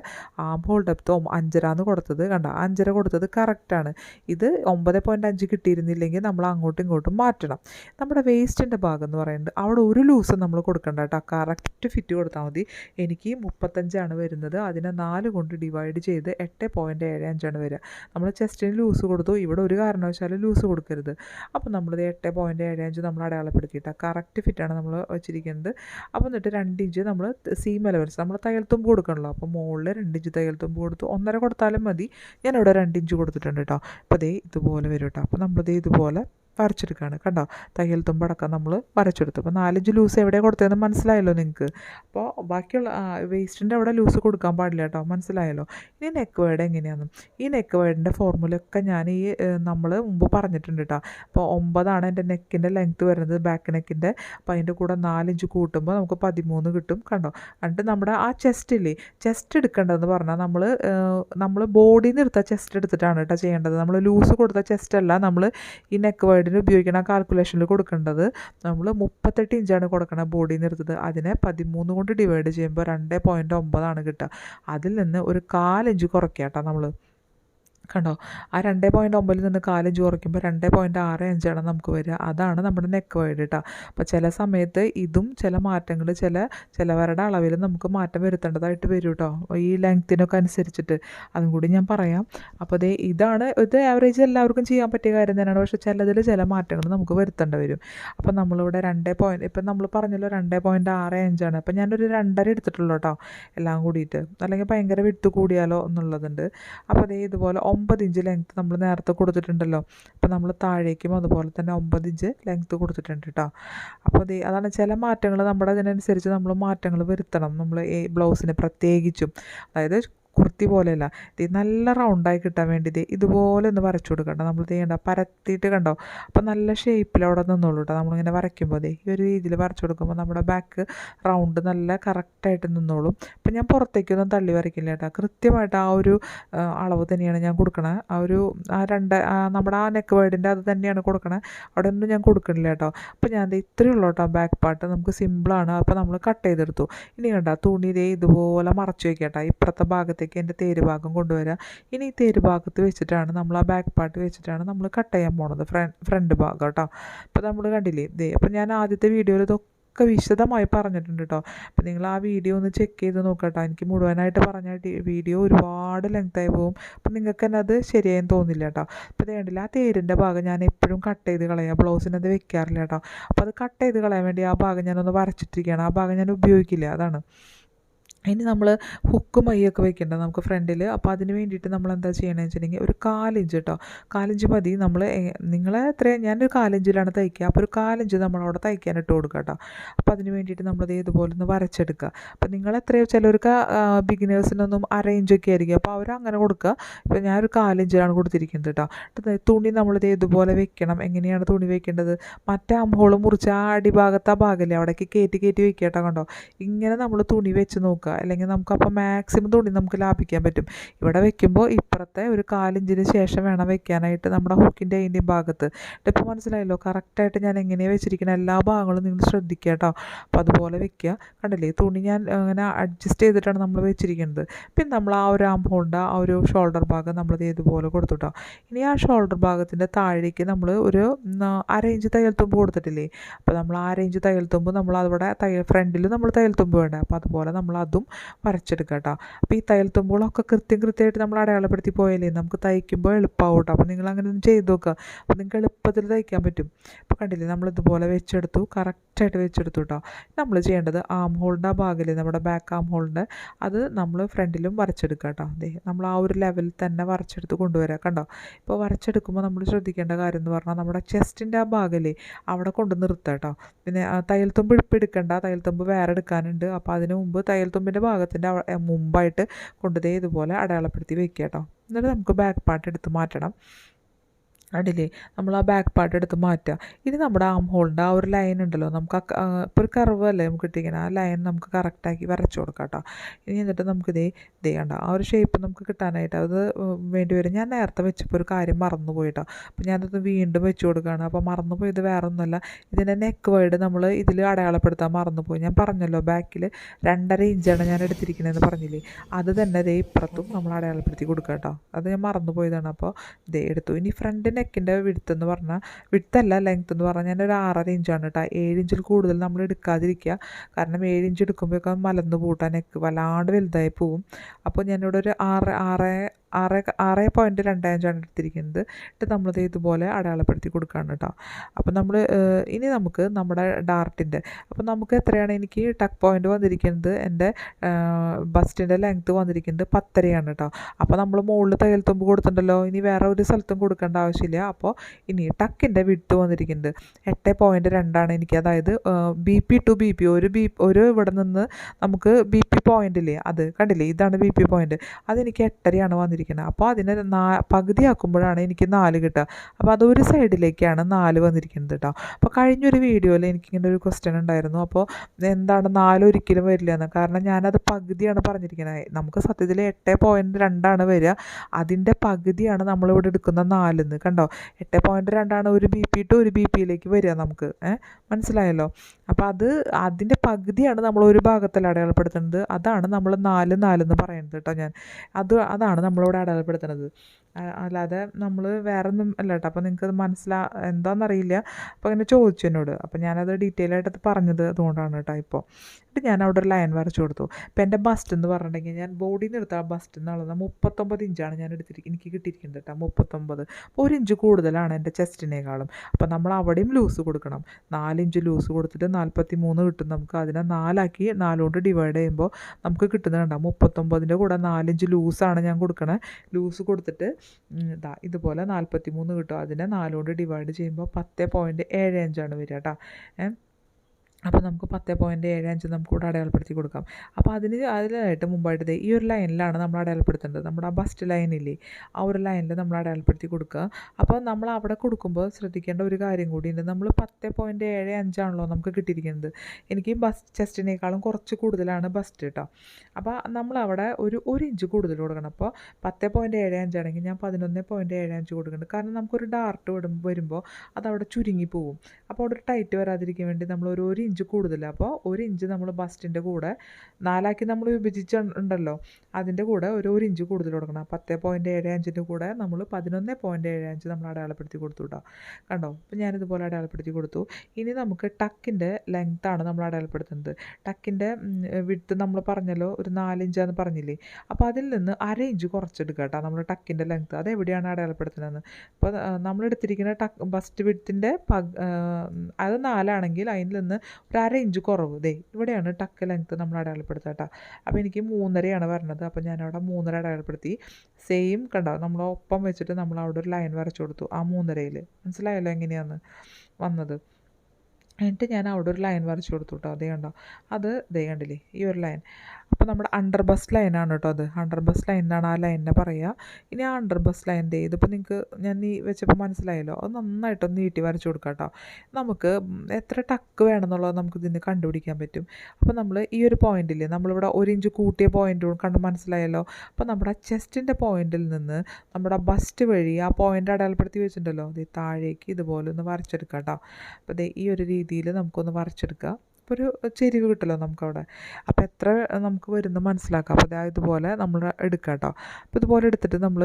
ആം ഹോൾ ഡെപ്ത് അഞ്ചരാന്ന് കൊടുത്തത് കണ്ടോ? അഞ്ചര കൊടുത്തത് കറക്റ്റാണ് ഇത് ഒമ്പത് പോയിന്റ് അഞ്ച് കിട്ടിയിരുന്നില്ലെങ്കിൽ നമ്മൾ അങ്ങോട്ടും ഇങ്ങോട്ടും മാറ്റണം. നമ്മുടെ വേസ്റ്റിന്റെ ഭാഗം എന്ന് പറയുന്നത് അവിടെ ഒരു ലൂസ് നമ്മൾ കൊടുക്കണ്ട കേട്ടോ കറക്റ്റ് ഫിറ്റ് കൊടുത്താൽ മതി. എനിക്ക് മുപ്പത്തഞ്ചാണ് വരുന്നത്. അതിനെ നാല് കൊണ്ട് ഡിവൈഡ് ചെയ്ത് എട്ട് പോയിന്റ് ഏഴ് അഞ്ചാണ് വരിക. നമ്മൾ ചെസ്റ്റിന് ലൂസ് കൊടുത്തു. ഇവിടെ ഒരു കാരണവശാലും ലൂസ് കൊടുക്കരുത്. അപ്പോൾ നമ്മളിത് എട്ട് പോയിന്റ് ഏഴ് അഞ്ച് നമ്മൾ അടയാളപ്പെടുത്തിയിട്ട്. കറക്റ്റ് ഫിറ്റാണ് നമ്മൾ വെച്ചിരിക്കുന്നത്. അപ്പോൾ എന്നിട്ട് രണ്ട് ഇഞ്ച് നമ്മൾ സീം അലവൻസ് നമ്മൾ തയ്യൽ തുമ്പ് കൊടുക്കണല്ലോ. അപ്പോൾ മുകളിൽ രണ്ട് ഇഞ്ച് തയ്യൽ തുമ്പ് കൊടുത്തു. ഒന്നര കൊടുത്താലും മതി. ഞാനിവിടെ രണ്ട് ഇഞ്ച് കൊടുത്തിട്ടുണ്ട് കേട്ടോ അപ്പോൾ ദേ ഇതുപോലെ വരും കേട്ടോ അപ്പോൾ നമ്മളിത് ഇതുപോലെ വരച്ചെടുക്കുകയാണ് കണ്ടോ? തയ്യൽ തുമ്പടക്കം നമ്മൾ വരച്ചെടുത്തു. അപ്പോൾ നാലഞ്ച് ലൂസ് എവിടെ കൊടുത്തതെന്ന് മനസ്സിലായല്ലോ നിങ്ങൾക്ക് അപ്പോൾ ബാക്കിയുള്ള വേസ്റ്റിന്റെ അവിടെ ലൂസ് കൊടുക്കാൻ പാടില്ല കേട്ടോ. മനസ്സിലായല്ലോ? ഇനി നെക്ക് വേർഡ് എങ്ങനെയാണ് ഈ നെക്ക് വേർഡിന്റെ ഫോർമുലയൊക്കെ ഞാൻ ഈ നമ്മൾ മുമ്പ് പറഞ്ഞിട്ടുണ്ട് കേട്ടോ. അപ്പോൾ ഒമ്പതാണ് എന്റെ നെക്കിന്റെ ലെങ്ത്ത് വരുന്നത് ബാക്ക് നെക്കിന്റെ അപ്പോൾ അതിന്റെ കൂടെ നാലിഞ്ച് കൂട്ടുമ്പോൾ നമുക്ക് പതിമൂന്ന് കിട്ടും. കണ്ടോ? എന്നിട്ട് നമ്മുടെ ആ ചെസ്റ്റില്ലേ ചെസ്റ്റ് എടുക്കേണ്ടതെന്ന് പറഞ്ഞാൽ നമ്മൾ നമ്മൾ ബോഡിയിൽ നിന്ന് എടുത്ത ചെസ്റ്റ് എടുത്തിട്ടാണ് കേട്ടോ ചെയ്യേണ്ടത്. നമ്മൾ ലൂസ് കൊടുത്ത ചെസ്റ്റ് അല്ല നമ്മൾ ഈ നെക്ക് വേർഡിന് ഉപയോഗിക്കുന്ന കാൽക്കുലേഷനിൽ കൊടുക്കേണ്ടത് നമ്മൾ മുപ്പത്തെട്ട് ഇഞ്ചാണ് കൊടുക്കണം ബോഡിയിൽ നിർത്തത് അതിനെ പതിമൂന്ന് കൊണ്ട് ഡിവൈഡ് ചെയ്യുമ്പോൾ രണ്ട് പോയിന്റ് ഒമ്പതാണ് കിട്ടുക. അതിൽ നിന്ന് ഒരു കാലിഞ്ച് കുറയ്ക്കുക കേട്ടോ നമ്മൾ കണ്ടോ? ആ രണ്ട് പോയിന്റ് ഒമ്പതിൽ നിന്ന് കാലഞ്ച് കുറയ്ക്കുമ്പോൾ രണ്ട് പോയിന്റ് ആറ് അഞ്ചാണ് നമുക്ക് വരിക. അതാണ് നമ്മുടെ നെക്ക് വൈഡ് കേട്ടോ അപ്പോൾ ചില സമയത്ത് ഇതും ചില മാറ്റങ്ങൾ ചില ചിലവരുടെ അളവിൽ നമുക്ക് മാറ്റം വരുത്തേണ്ടതായിട്ട് വരും കേട്ടോ ഈ ലെങ്ത്തിനൊക്കെ അനുസരിച്ചിട്ട്. അതും കൂടി ഞാൻ പറയാം. അപ്പോൾ അതേ ഇതാണ് ഇത് ആവറേജ് എല്ലാവർക്കും ചെയ്യാൻ പറ്റിയ കാര്യം തന്നെയാണ്. പക്ഷേ ചിലതിൽ ചില മാറ്റങ്ങൾ നമുക്ക് വരുത്തേണ്ടി വരും. അപ്പോൾ നമ്മളിവിടെ രണ്ട് പോയിന്റ് ഇപ്പം നമ്മൾ പറഞ്ഞല്ലോ രണ്ട് പോയിന്റ് ആറ് അഞ്ചാണ് അപ്പോൾ ഞാനൊരു രണ്ടര എടുത്തിട്ടുള്ളൂ കേട്ടോ എല്ലാം കൂടിയിട്ട്. അല്ലെങ്കിൽ ഭയങ്കര വിട്ട് കൂടിയാലോ എന്നുള്ളതുണ്ട്. അപ്പോൾ അതേ ഇതുപോലെ ഒമ്പത് ഇഞ്ച് ലെങ്ത്ത് നമ്മൾ നേരത്തെ കൊടുത്തിട്ടുണ്ടല്ലോ. അപ്പോൾ നമ്മൾ താഴേക്കും അതുപോലെ തന്നെ ഒമ്പത് ഇഞ്ച് ലെങ്ത്ത് കൊടുത്തിട്ടുണ്ട് കേട്ടോ അപ്പോൾ അത് അതാണ് ചില മാറ്റങ്ങൾ നമ്മുടെ അതിനനുസരിച്ച് നമ്മൾ മാറ്റങ്ങൾ വരുത്തണം. നമ്മൾ ഈ ബ്ലൗസിന് പ്രത്യേകിച്ചും. അതായത് കുർത്തി പോലെയല്ല. ഇത് നല്ല റൗണ്ടായി കിട്ടാൻ വേണ്ടി ഇത് ഇതുപോലെ ഒന്ന് വരച്ചു കൊടുക്കണ്ട നമ്മൾ ചെയ്യണ്ട പരത്തിയിട്ട് കണ്ടോ? അപ്പോൾ നല്ല ഷേപ്പിൽ അവിടെ നിന്നോളൂ കേട്ടോ. നമ്മളിങ്ങനെ വരയ്ക്കുമ്പോൾ ഈ ഒരു രീതിയിൽ വരച്ചു കൊടുക്കുമ്പോൾ നമ്മുടെ ബാക്ക് റൗണ്ട് നല്ല കറക്റ്റായിട്ട് നിന്നോളും. അപ്പോൾ ഞാൻ പുറത്തേക്കൊന്നും തള്ളി വരയ്ക്കില്ല കേട്ടോ. കൃത്യമായിട്ട് ആ ഒരു അളവ് തന്നെയാണ് ഞാൻ കൊടുക്കണത് ആ ഒരു ആ രണ്ട് നമ്മുടെ ആ നെക്ക് വേർഡിന്റെ അത് തന്നെയാണ് കൊടുക്കണത് അവിടെ ഒന്നും ഞാൻ കൊടുക്കണില്ല കേട്ടോ. അപ്പോൾ ഞാൻ ദേ ഇത്രയേ ഉള്ളൂ കേട്ടോ ബാക്ക് പാർട്ട് നമുക്ക് സിമ്പിളാണ് അപ്പോൾ നമ്മൾ കട്ട് ചെയ്തെടുത്തു. ഇനി കണ്ട? തുണി ദേ ഇതുപോലെ മറച്ചു വയ്ക്കാം കേട്ടോ. ഇപ്പുറത്തെ ഭാഗത്തേക്ക് എന്റെ തേര് ഭാഗം കൊണ്ടുവരിക ഇനി ഈ തേര് ഭാഗത്ത് വെച്ചിട്ടാണ് നമ്മൾ ആ ബാക്ക് പാർട്ട് വെച്ചിട്ടാണ് നമ്മൾ കട്ട് ചെയ്യാൻ പോണത്. ഫ്രണ്ട് ഫ്രണ്ട് ഭാഗം കേട്ടോ അപ്പോൾ നമ്മൾ കണ്ടില്ലേ ഇതേ അപ്പോൾ ഞാൻ ആദ്യത്തെ വീഡിയോയിൽ ഇതൊക്കെ വിശദമായി പറഞ്ഞിട്ടുണ്ട് കേട്ടോ അപ്പോൾ നിങ്ങൾ ആ വീഡിയോ ഒന്ന് ചെക്ക് ചെയ്ത് നോക്കട്ടോ. എനിക്ക് മുഴുവനായിട്ട് പറഞ്ഞ വീഡിയോ ഒരുപാട് ലെങ്തായി പോകും. അപ്പോൾ നിങ്ങൾക്ക് തന്നെ അത് ശരിയായി തോന്നില്ല കേട്ടോ അപ്പോൾ ഇത് കണ്ടില്ല ആ തേരിന്റെ ഭാഗം ഞാൻ എപ്പോഴും കട്ട് ചെയ്ത് കളയാം. ബ്ലൗസിന് അത് വെക്കാറില്ല കേട്ടോ അപ്പോൾ അത് കട്ട് ചെയ്ത് കളയാൻ വേണ്ടി ആ ഭാഗം ഞാനൊന്ന് വരച്ചിട്ടിരിക്കുകയാണ്. ആ ഭാഗം ഞാൻ ഉപയോഗിക്കില്ല അതാണ്. ഇനി നമ്മൾ ഹുക്ക് മയ്യൊക്കെ വെക്കേണ്ടത് നമുക്ക് ഫ്രണ്ടിൽ അപ്പോൾ അതിന് വേണ്ടിയിട്ട് നമ്മൾ എന്താ ചെയ്യണമെന്ന് വെച്ചിട്ടുണ്ടെങ്കിൽ ഒരു കാലിഞ്ച് കേട്ടോ കാലിഞ്ച് മതി. നമ്മൾ നിങ്ങളെ എത്രയും ഞാനൊരു കാലിഞ്ചിലാണ് തയ്ക്കുക. അപ്പോൾ ഒരു കാലിഞ്ച് നമ്മളവിടെ തയ്ക്കാനിട്ട് കൊടുക്കുക കേട്ടോ അപ്പോൾ അതിന് വേണ്ടിയിട്ട് നമ്മളത് ഇതുപോലെ ഒന്ന് വരച്ചെടുക്കുക. അപ്പോൾ നിങ്ങൾ എത്രയോ ചിലർക്ക് ബിഗിനേഴ്സിനൊന്നും അറേഞ്ചൊക്കെ ആയിരിക്കും. അപ്പോൾ അവർ അങ്ങനെ കൊടുക്കുക. ഇപ്പോൾ ഞാനൊരു കാലിഞ്ചിലാണ് കൊടുത്തിരിക്കുന്നത് കേട്ടോ തുണി നമ്മളിത് ഇതുപോലെ വെക്കണം. എങ്ങനെയാണ് തുണി വെക്കേണ്ടത്? മറ്റേ അമ്പോൾ മുറിച്ച് ആ അടിഭാഗത്ത് ആ ഭാഗമല്ലേ അവിടേക്ക് കയറ്റി കയറ്റി വെക്കുക കേട്ടോ കണ്ടോ? ഇങ്ങനെ നമ്മൾ തുണി വെച്ച് നോക്കുക. വെക്കുക. അല്ലെങ്കിൽ നമുക്കപ്പോൾ മാക്സിമം തുണി നമുക്ക് ലാഭിക്കാൻ പറ്റും. ഇവിടെ വെക്കുമ്പോൾ ഇപ്പുറത്തെ ഒരു കാലിഞ്ചിന് ശേഷം വേണം വെക്കാനായിട്ട് നമ്മുടെ ഹുക്കിന്റെ അതിന്റെയും ഭാഗത്ത്. ഇപ്പോൾ മനസ്സിലായല്ലോ കറക്റ്റായിട്ട് ഞാൻ എങ്ങനെയാണ് വെച്ചിരിക്കുന്നത് എല്ലാ ഭാഗങ്ങളും നിങ്ങൾ ശ്രദ്ധിക്കുക കേട്ടോ. അപ്പോൾ അതുപോലെ വെക്കുക. കണ്ടില്ലേ? തുണി ഞാൻ അങ്ങനെ അഡ്ജസ്റ്റ് ചെയ്തിട്ടാണ് നമ്മൾ വെച്ചിരിക്കുന്നത്. പിന്നെ നമ്മൾ ആ ഒരു ആം ആ ഒരു ഷോൾഡർ ഭാഗം നമ്മൾ ഇതുപോലെ കൊടുത്തു കേട്ടോ. ഇനി ആ ഷോൾഡർ ഭാഗത്തിന്റെ താഴേക്ക് നമ്മൾ ഒരു ഉം, അര ഇഞ്ച് തയ്യൽ തുമ്പ് കൊടുത്തിട്ടില്ലേ? അപ്പോൾ നമ്മൾ ആ ഇഞ്ച് തയ്യൽ തുമ്പ് നമ്മൾ അവിടെ തയ്യൽ ഫ്രണ്ടിൽ നമ്മൾ തയ്യൽ തുമ്പ് വേണ്ട? അപ്പോൾ അതുപോലെ നമ്മൾ അതും വരച്ചെടുക്കുക കേട്ടോ. അപ്പോൾ ഈ തയ്യൽ തുമ്പുകളൊക്കെ കൃത്യം കൃത്യമായിട്ട് നമ്മൾ അടയാളപ്പെടുത്തി പോയാലേ നമുക്ക് തയ്ക്കുമ്പോൾ എളുപ്പമാവും കേട്ടോ അപ്പോൾ നിങ്ങൾ അങ്ങനെ ഒന്ന് ചെയ്ത് നോക്കുക അപ്പോൾ നിങ്ങൾക്ക് എളുപ്പത്തിൽ തയ്ക്കാൻ പറ്റും. അപ്പോൾ കണ്ടില്ലേ നമ്മൾ ഇതുപോലെ വെച്ചെടുത്തു. കറക്റ്റായിട്ട് വെച്ചെടുത്തു കേട്ടോ നമ്മൾ ചെയ്യേണ്ടത് ആം ഹോളിന്റെ ആ ഭാഗമില്ലേ നമ്മുടെ ബാക്ക് ആം ഹോളിന്റെ അത് നമ്മൾ ഫ്രണ്ടിലും വരച്ചെടുക്കുക കേട്ടോ അതെ നമ്മൾ ആ ഒരു ലെവലിൽ തന്നെ വരച്ചെടുത്ത് കൊണ്ടുവരാം കണ്ടോ? ഇപ്പോൾ വരച്ചെടുക്കുമ്പോൾ നമ്മൾ ശ്രദ്ധിക്കേണ്ട കാര്യം എന്ന് പറഞ്ഞാൽ നമ്മുടെ ചെസ്റ്റിന്റെ ആ ഭാഗമില്ലേ അവിടെ കൊണ്ട് നിർത്തുക കേട്ടോ പിന്നെ ആ തയ്യൽ തുമ്പ് ഇപ്പം എടുക്കണ്ട. തയ്യൽ തുമ്പ് വേറെ എടുക്കാനുണ്ട്. അപ്പോൾ അതിന് മുമ്പ് തയ്യൽ തുമ്പിന്റെ ഭാഗത്തിന്റെ മുമ്പായിട്ട് കൊണ്ടുപോയി ഇതുപോലെ അടയാളപ്പെടുത്തി വെക്കുക കേട്ടോ. എന്നിട്ട് നമുക്ക് ബാക്ക് പാർട്ട് എടുത്ത് മാറ്റണം. അടിയില്ലേ നമ്മൾ ആ ബാക്ക് പാർട്ട് എടുത്ത് മാറ്റുക ഇനി നമ്മുടെ ആം ഹോളിന്റെ ആ ഒരു ലൈൻ ഉണ്ടല്ലോ നമുക്ക് ഇപ്പോൾ ഒരു കർവ് അല്ലേ നമുക്ക് കിട്ടിയിരിക്കുന്നത് ആ ലൈൻ നമുക്ക് കറക്റ്റാക്കി വരച്ചു കൊടുക്കാം കേട്ടോ ഇനി എന്നിട്ട് നമുക്ക് ഇതേ ചെയ്യണ്ട ആ ഒരു ഷേപ്പ് നമുക്ക് കിട്ടാനായിട്ട് അത് വേണ്ടി വരും. ഞാൻ നേരത്തെ വെച്ചപ്പോൾ ഒരു കാര്യം മറന്നു പോയിട്ടോ അപ്പോൾ ഞാനത് വീണ്ടും വെച്ച് കൊടുക്കുകയാണ് അപ്പോൾ മറന്നു പോയത് വേറെ ഒന്നുമല്ല ഇതിന്റെ നെക്ക് വൈഡ് നമ്മൾ ഇതിൽ അടയാളപ്പെടുത്താൻ മറന്നുപോയി ഞാൻ പറഞ്ഞല്ലോ ബാക്കിൽ രണ്ടര ഇഞ്ചാണ് ഞാൻ എടുത്തിരിക്കുന്നതെന്ന് പറഞ്ഞില്ലേ? അത് തന്നെ ദേ ഇപ്പുറത്തും നമ്മൾ അടയാളപ്പെടുത്തി കൊടുക്കാം കേട്ടോ അത് ഞാൻ മറന്നു പോയതാണ്. അപ്പോൾ ദേ എടുത്തു. ഇനി ഫ്രണ്ട് നെക്കിന്റെ വിടുത്ത് എന്ന് പറഞ്ഞാൽ വിടുത്തല്ല ലെങ്ത് എന്ന് പറഞ്ഞാൽ ഞാൻ ഒരു ആറര ഇഞ്ചാണ് കേട്ടോ ഏഴ് ഇഞ്ചിൽ കൂടുതൽ നമ്മൾ എടുക്കാതിരിക്കുക. കാരണം ഏഴ് ഇഞ്ച് എടുക്കുമ്പോഴൊക്കെ മലന്ന് പൂട്ടാൻ നെക്ക്. വല്ലാണ്ട് വലുതായി പോവും. അപ്പോൾ ഞാനിവിടെ ഒരു ആറ് ആറ് ആറ് ആറ് പോയിന്റ് രണ്ട് അഞ്ചാണ് എടുത്തിരിക്കുന്നത്. എന്നിട്ട് നമ്മളത് ഇതുപോലെ അടയാളപ്പെടുത്തി കൊടുക്കുകയാണ് കേട്ടോ. അപ്പോൾ നമ്മൾ ഇനി നമുക്ക് നമ്മുടെ ഡാർട്ടിന്റെ അപ്പോൾ നമുക്ക് എത്രയാണ് എനിക്ക് ടക്ക് പോയിന്റ് വന്നിരിക്കുന്നത്? എന്റെ ബസ്റ്റിന്റെ ലെങ്ത്ത് വന്നിരിക്കുന്നത് പത്തരയാണ് കേട്ടോ. അപ്പോൾ നമ്മൾ മുകളിൽ തയ്യൽ തുമ്പ് കൊടുത്തിട്ടുണ്ടല്ലോ. ഇനി വേറെ ഒരു സ്ഥലത്തും കൊടുക്കേണ്ട ആവശ്യമില്ല. അപ്പോൾ ഇനി ടക്കിന്റെ വിട്ട് വന്നിരിക്കുന്നത് എട്ട് പോയിന്റ് രണ്ടാണ് എനിക്ക്. അതായത് B P to B P ഒരു ബി ഒരു ഇവിടെ നിന്ന് നമുക്ക് ബി പി പോയിന്റില്ലേ അത് കണ്ടില്ലേ? ഇതാണ് ബി പി പോയിന്റ് അതെനിക്ക് എട്ടരയാണ് വന്നിരിക്കുന്നത്. അപ്പോൾ അതിനെ നാ പകുതിയാക്കുമ്പോഴാണ് എനിക്ക് നാല് കിട്ടുക. അപ്പോൾ അതൊരു സൈഡിലേക്കാണ് നാല് വന്നിരിക്കുന്നത് കേട്ടോ. അപ്പോൾ കഴിഞ്ഞൊരു വീഡിയോയിൽ എനിക്കിങ്ങനെ ഒരു ക്വസ്റ്റ്യൻ ഉണ്ടായിരുന്നു. അപ്പോൾ എന്താണ് നാല് ഒരിക്കലും വരില്ല എന്ന്. കാരണം ഞാനത് പകുതിയാണ് പറഞ്ഞിരിക്കുന്നത്. നമുക്ക് സത്യത്തിൽ എട്ട് പോയിന്റ് രണ്ടാണ് വരിക. അതിന്റെ പകുതിയാണ് നമ്മളിവിടെ എടുക്കുന്ന നാലെന്ന്. കണ്ടോ? എട്ട് പോയിന്റ് രണ്ടാണ് ഒരു ബി പി ടു ഒരു ബി പിയിലേക്ക് വരിക നമുക്ക്. മനസ്സിലായല്ലോ? അപ്പോൾ അത് അതിന്റെ പകുതിയാണ് നമ്മൾ ഒരു ഭാഗത്തിൽ അടയാളപ്പെടുത്തുന്നത്. അതാണ് നമ്മൾ നാല് നാലെന്ന് പറയുന്നത് കേട്ടോ ഞാൻ. അത് അതാണ് നമ്മളിവിടെ അടയാളപ്പെടുത്തുന്നത്. അല്ലാതെ നമ്മൾ വേറെ ഒന്നും അല്ല കേട്ടോ അപ്പോൾ നിങ്ങൾക്ക് അത് മനസ്സിലാ എന്താണെന്നറിയില്ല അപ്പോൾ അങ്ങനെ ചോദിച്ചു എന്നോട്. അപ്പോൾ ഞാനത് ഡീറ്റെയിൽ ആയിട്ട് പറഞ്ഞത് അതുകൊണ്ടാണ് കേട്ടോ ഇപ്പോൾ എന്നിട്ട് ഞാൻ അവിടെ ഒരു ലൈൻ വരച്ചു കൊടുത്തു. അപ്പോൾ എന്റെ ബസ്റ്റ് എന്ന് പറഞ്ഞിട്ടുണ്ടെങ്കിൽ ഞാൻ ബോഡിയിൽ നിന്ന് എടുത്ത ആ ബസ്റ്റ് എന്നുള്ളത് മുപ്പത്തൊമ്പത് ഇഞ്ചാണ് ഞാൻ എടുത്തിരിക്കുന്നത് എനിക്ക് കിട്ടിയിരിക്കുന്നത് കേട്ടോ മുപ്പത്തൊമ്പത്. അപ്പോൾ ഒരു ഇഞ്ച് കൂടുതലാണ് എന്റെ ചെസ്റ്റിനേക്കാളും അപ്പോൾ നമ്മൾ അവിടെയും ലൂസ് കൊടുക്കണം. നാലിഞ്ച് ലൂസ് കൊടുത്തിട്ട് നാൽപ്പത്തി മൂന്ന് കിട്ടും നമുക്ക്. അതിനെ നാലാക്കി നാലുകൊണ്ട് ഡിവൈഡ് ചെയ്യുമ്പോൾ നമുക്ക് കിട്ടുന്നത് കണ്ടാം മുപ്പത്തൊമ്പതിന്റെ കൂടെ നാലിഞ്ച് ലൂസാണ് ഞാൻ കൊടുക്കണത് ലൂസ് കൊടുത്തിട്ട് ഇതാ ഇതുപോലെ നാൽപ്പത്തി മൂന്ന് കിട്ടും. അതിനെ നാലുകൊണ്ട് ഡിവൈഡ് ചെയ്യുമ്പോൾ പത്ത് പോയിന്റ് ഏഴ് അഞ്ചാണ് വരിക കേട്ടോ അപ്പോൾ നമുക്ക് പത്ത് പോയിന്റ് ഏഴ് അഞ്ച് നമുക്ക് ഇവിടെ അടയാളപ്പെടുത്തി കൊടുക്കാം. അപ്പോൾ അതിന് അതിലായിട്ട് മുമ്പായിട്ട് ഈ ഒരു ലൈനിലാണ് നമ്മൾ അടയാളപ്പെടുത്തേണ്ടത്. നമ്മുടെ ആ ബസ്റ്റ് ലൈനില്ലേ ആ ഒരു ലൈനിൽ നമ്മൾ അടയാളപ്പെടുത്തി കൊടുക്കുക. അപ്പോൾ നമ്മൾ അവിടെ കൊടുക്കുമ്പോൾ ശ്രദ്ധിക്കേണ്ട ഒരു കാര്യം കൂടിയുണ്ട്. നമ്മൾ പത്ത് പോയിന്റ് ഏഴ് അഞ്ചാണല്ലോ നമുക്ക് കിട്ടിയിരിക്കുന്നത്. എനിക്ക് ബസ് ചെസ്റ്റിനേക്കാളും കുറച്ച് കൂടുതലാണ് ബസ്റ്റ് കേട്ടോ അപ്പോൾ നമ്മൾ അവിടെ ഒരു ഒരു ഇഞ്ച് കൂടുതൽ കൊടുക്കണം. അപ്പോൾ പത്ത് പോയിന്റ് ഏഴ് അഞ്ചാണെങ്കിൽ ഞാൻ പതിനൊന്ന് പോയിന്റ് ഏഴ് അഞ്ച് കൊടുക്കുന്നുണ്ട്. കാരണം നമുക്കൊരു ഡാർട്ട് വിടുമ്പോൾ വരുമ്പോൾ അതവിടെ ചുരുങ്ങി പോകും അപ്പോൾ അവിടെ ടൈറ്റ് വരാതിരിക്കാൻ വേണ്ടി നമ്മൾ ഒരു ഒരു ഇഞ്ച് കൂടുതൽ അപ്പോൾ ഒരു ഇഞ്ച് നമ്മൾ ബസ്റ്റിന്റെ കൂടെ നാലാക്കി നമ്മൾ വിഭജിച്ചുണ്ടല്ലോ അതിന്റെ കൂടെ ഒരു ഒരു ഇഞ്ച് കൂടുതൽ കൊടുക്കണം. പത്ത് പോയിന്റ് ഏഴ് അഞ്ചിന്റെ കൂടെ നമ്മൾ പതിനൊന്ന് പോയിന്റ് ഏഴ് അഞ്ച് നമ്മൾ അടയാളപ്പെടുത്തി കൊടുത്തു കേട്ടോ കണ്ടോ? അപ്പോൾ ഞാനിതുപോലെ അടയാളപ്പെടുത്തി കൊടുത്തു. ഇനി നമുക്ക് ടക്കിന്റെ ലെങ്ത്താണ് നമ്മൾ അടയാളപ്പെടുത്തുന്നത്. ടക്കിന്റെ വിട്ട് നമ്മൾ പറഞ്ഞല്ലോ ഒരു നാലിഞ്ചാന്ന് പറഞ്ഞില്ലേ? അപ്പോൾ അതിൽ നിന്ന് അര ഇഞ്ച് കുറച്ചെടുക്കുക കേട്ടോ നമ്മൾ ടക്കിന്റെ ലെങ്ത്ത് അതെവിടെയാണ് അടയാളപ്പെടുത്തുന്നതെന്ന്? അപ്പോൾ നമ്മൾ എടുത്തിരിക്കുന്ന ടക്ക് ബസ്റ്റ് വിടുത്തിന്റെ പ അത് നാലാണെങ്കിൽ അതിൽ നിന്ന് ഒരു അര ഇഞ്ച് കുറവ്. ദേ ഇവിടെയാണ് ടക്ക് ലെങ്ത്ത് നമ്മൾ അടയാളപ്പെടുത്തുക കേട്ടോ. അപ്പോൾ എനിക്ക് മൂന്നരയാണ് വരണത് അപ്പോൾ ഞാൻ അവിടെ മൂന്നര അടയാളപ്പെടുത്തി. സെയിം കണ്ടോ? നമ്മൾ ഒപ്പം വെച്ചിട്ട് നമ്മൾ അവിടെ ഒരു ലൈൻ വരച്ചു കൊടുത്തു. ആ മൂന്നരയിൽ മനസ്സിലായല്ലോ എങ്ങനെയാണ് വന്നത്. എന്നിട്ട് ഞാൻ അവിടെ ഒരു ലൈൻ വരച്ചു കൊടുത്തു കേട്ടോ. അതേ കണ്ടോ? അത് ദേ കണ്ടില്ലേ? ഈ ഒരു ലൈൻ അപ്പോൾ നമ്മുടെ അണ്ടർ ബസ് ലൈനാണ് കേട്ടോ അത്. അണ്ടർ ബസ് ലൈനാണ് ആ ലൈനിനെ പറയുക ഇനി ആ അണ്ടർ ബസ് ലൈന്റെ ഇതിപ്പോൾ നിങ്ങൾക്ക് ഞാൻ നീ വെച്ചപ്പോൾ മനസ്സിലായല്ലോ. അത് നന്നായിട്ടൊന്ന് നീട്ടി വരച്ചു കൊടുക്കാം കേട്ടോ നമുക്ക് എത്ര ടക്ക് വേണമെന്നുള്ളത് നമുക്ക് ഇതിന് കണ്ടുപിടിക്കാൻ പറ്റും. അപ്പോൾ നമ്മൾ ഈ ഒരു പോയിന്റിൽ നമ്മളിവിടെ ഒരു ഇഞ്ച് കൂട്ടിയ പോയിന്റ് കണ്ട് മനസ്സിലായല്ലോ. അപ്പോൾ നമ്മുടെ ചെസ്റ്റിന്റെ പോയിന്റിൽ നിന്ന് നമ്മുടെ ബസ്റ്റ് വഴി ആ പോയിന്റ് അടയാളപ്പെടുത്തി വെച്ചിട്ടുണ്ടല്ലോ. അത് താഴേക്ക് ഇതുപോലെ ഒന്ന് വരച്ചെടുക്കാം കേട്ടോ അപ്പോൾ ഈ ഒരു രീതിയിൽ നമുക്കൊന്ന് വരച്ചെടുക്കുക അപ്പോൾ ഒരു ചെരിവ് കിട്ടുമല്ലോ നമുക്കവിടെ. അപ്പോൾ എത്ര നമുക്ക് വരുന്ന മനസ്സിലാക്കാം. അപ്പോൾ അതായത് ഇതുപോലെ നമ്മൾ എടുക്കുക കേട്ടോ അപ്പോൾ ഇതുപോലെ എടുത്തിട്ട് നമ്മൾ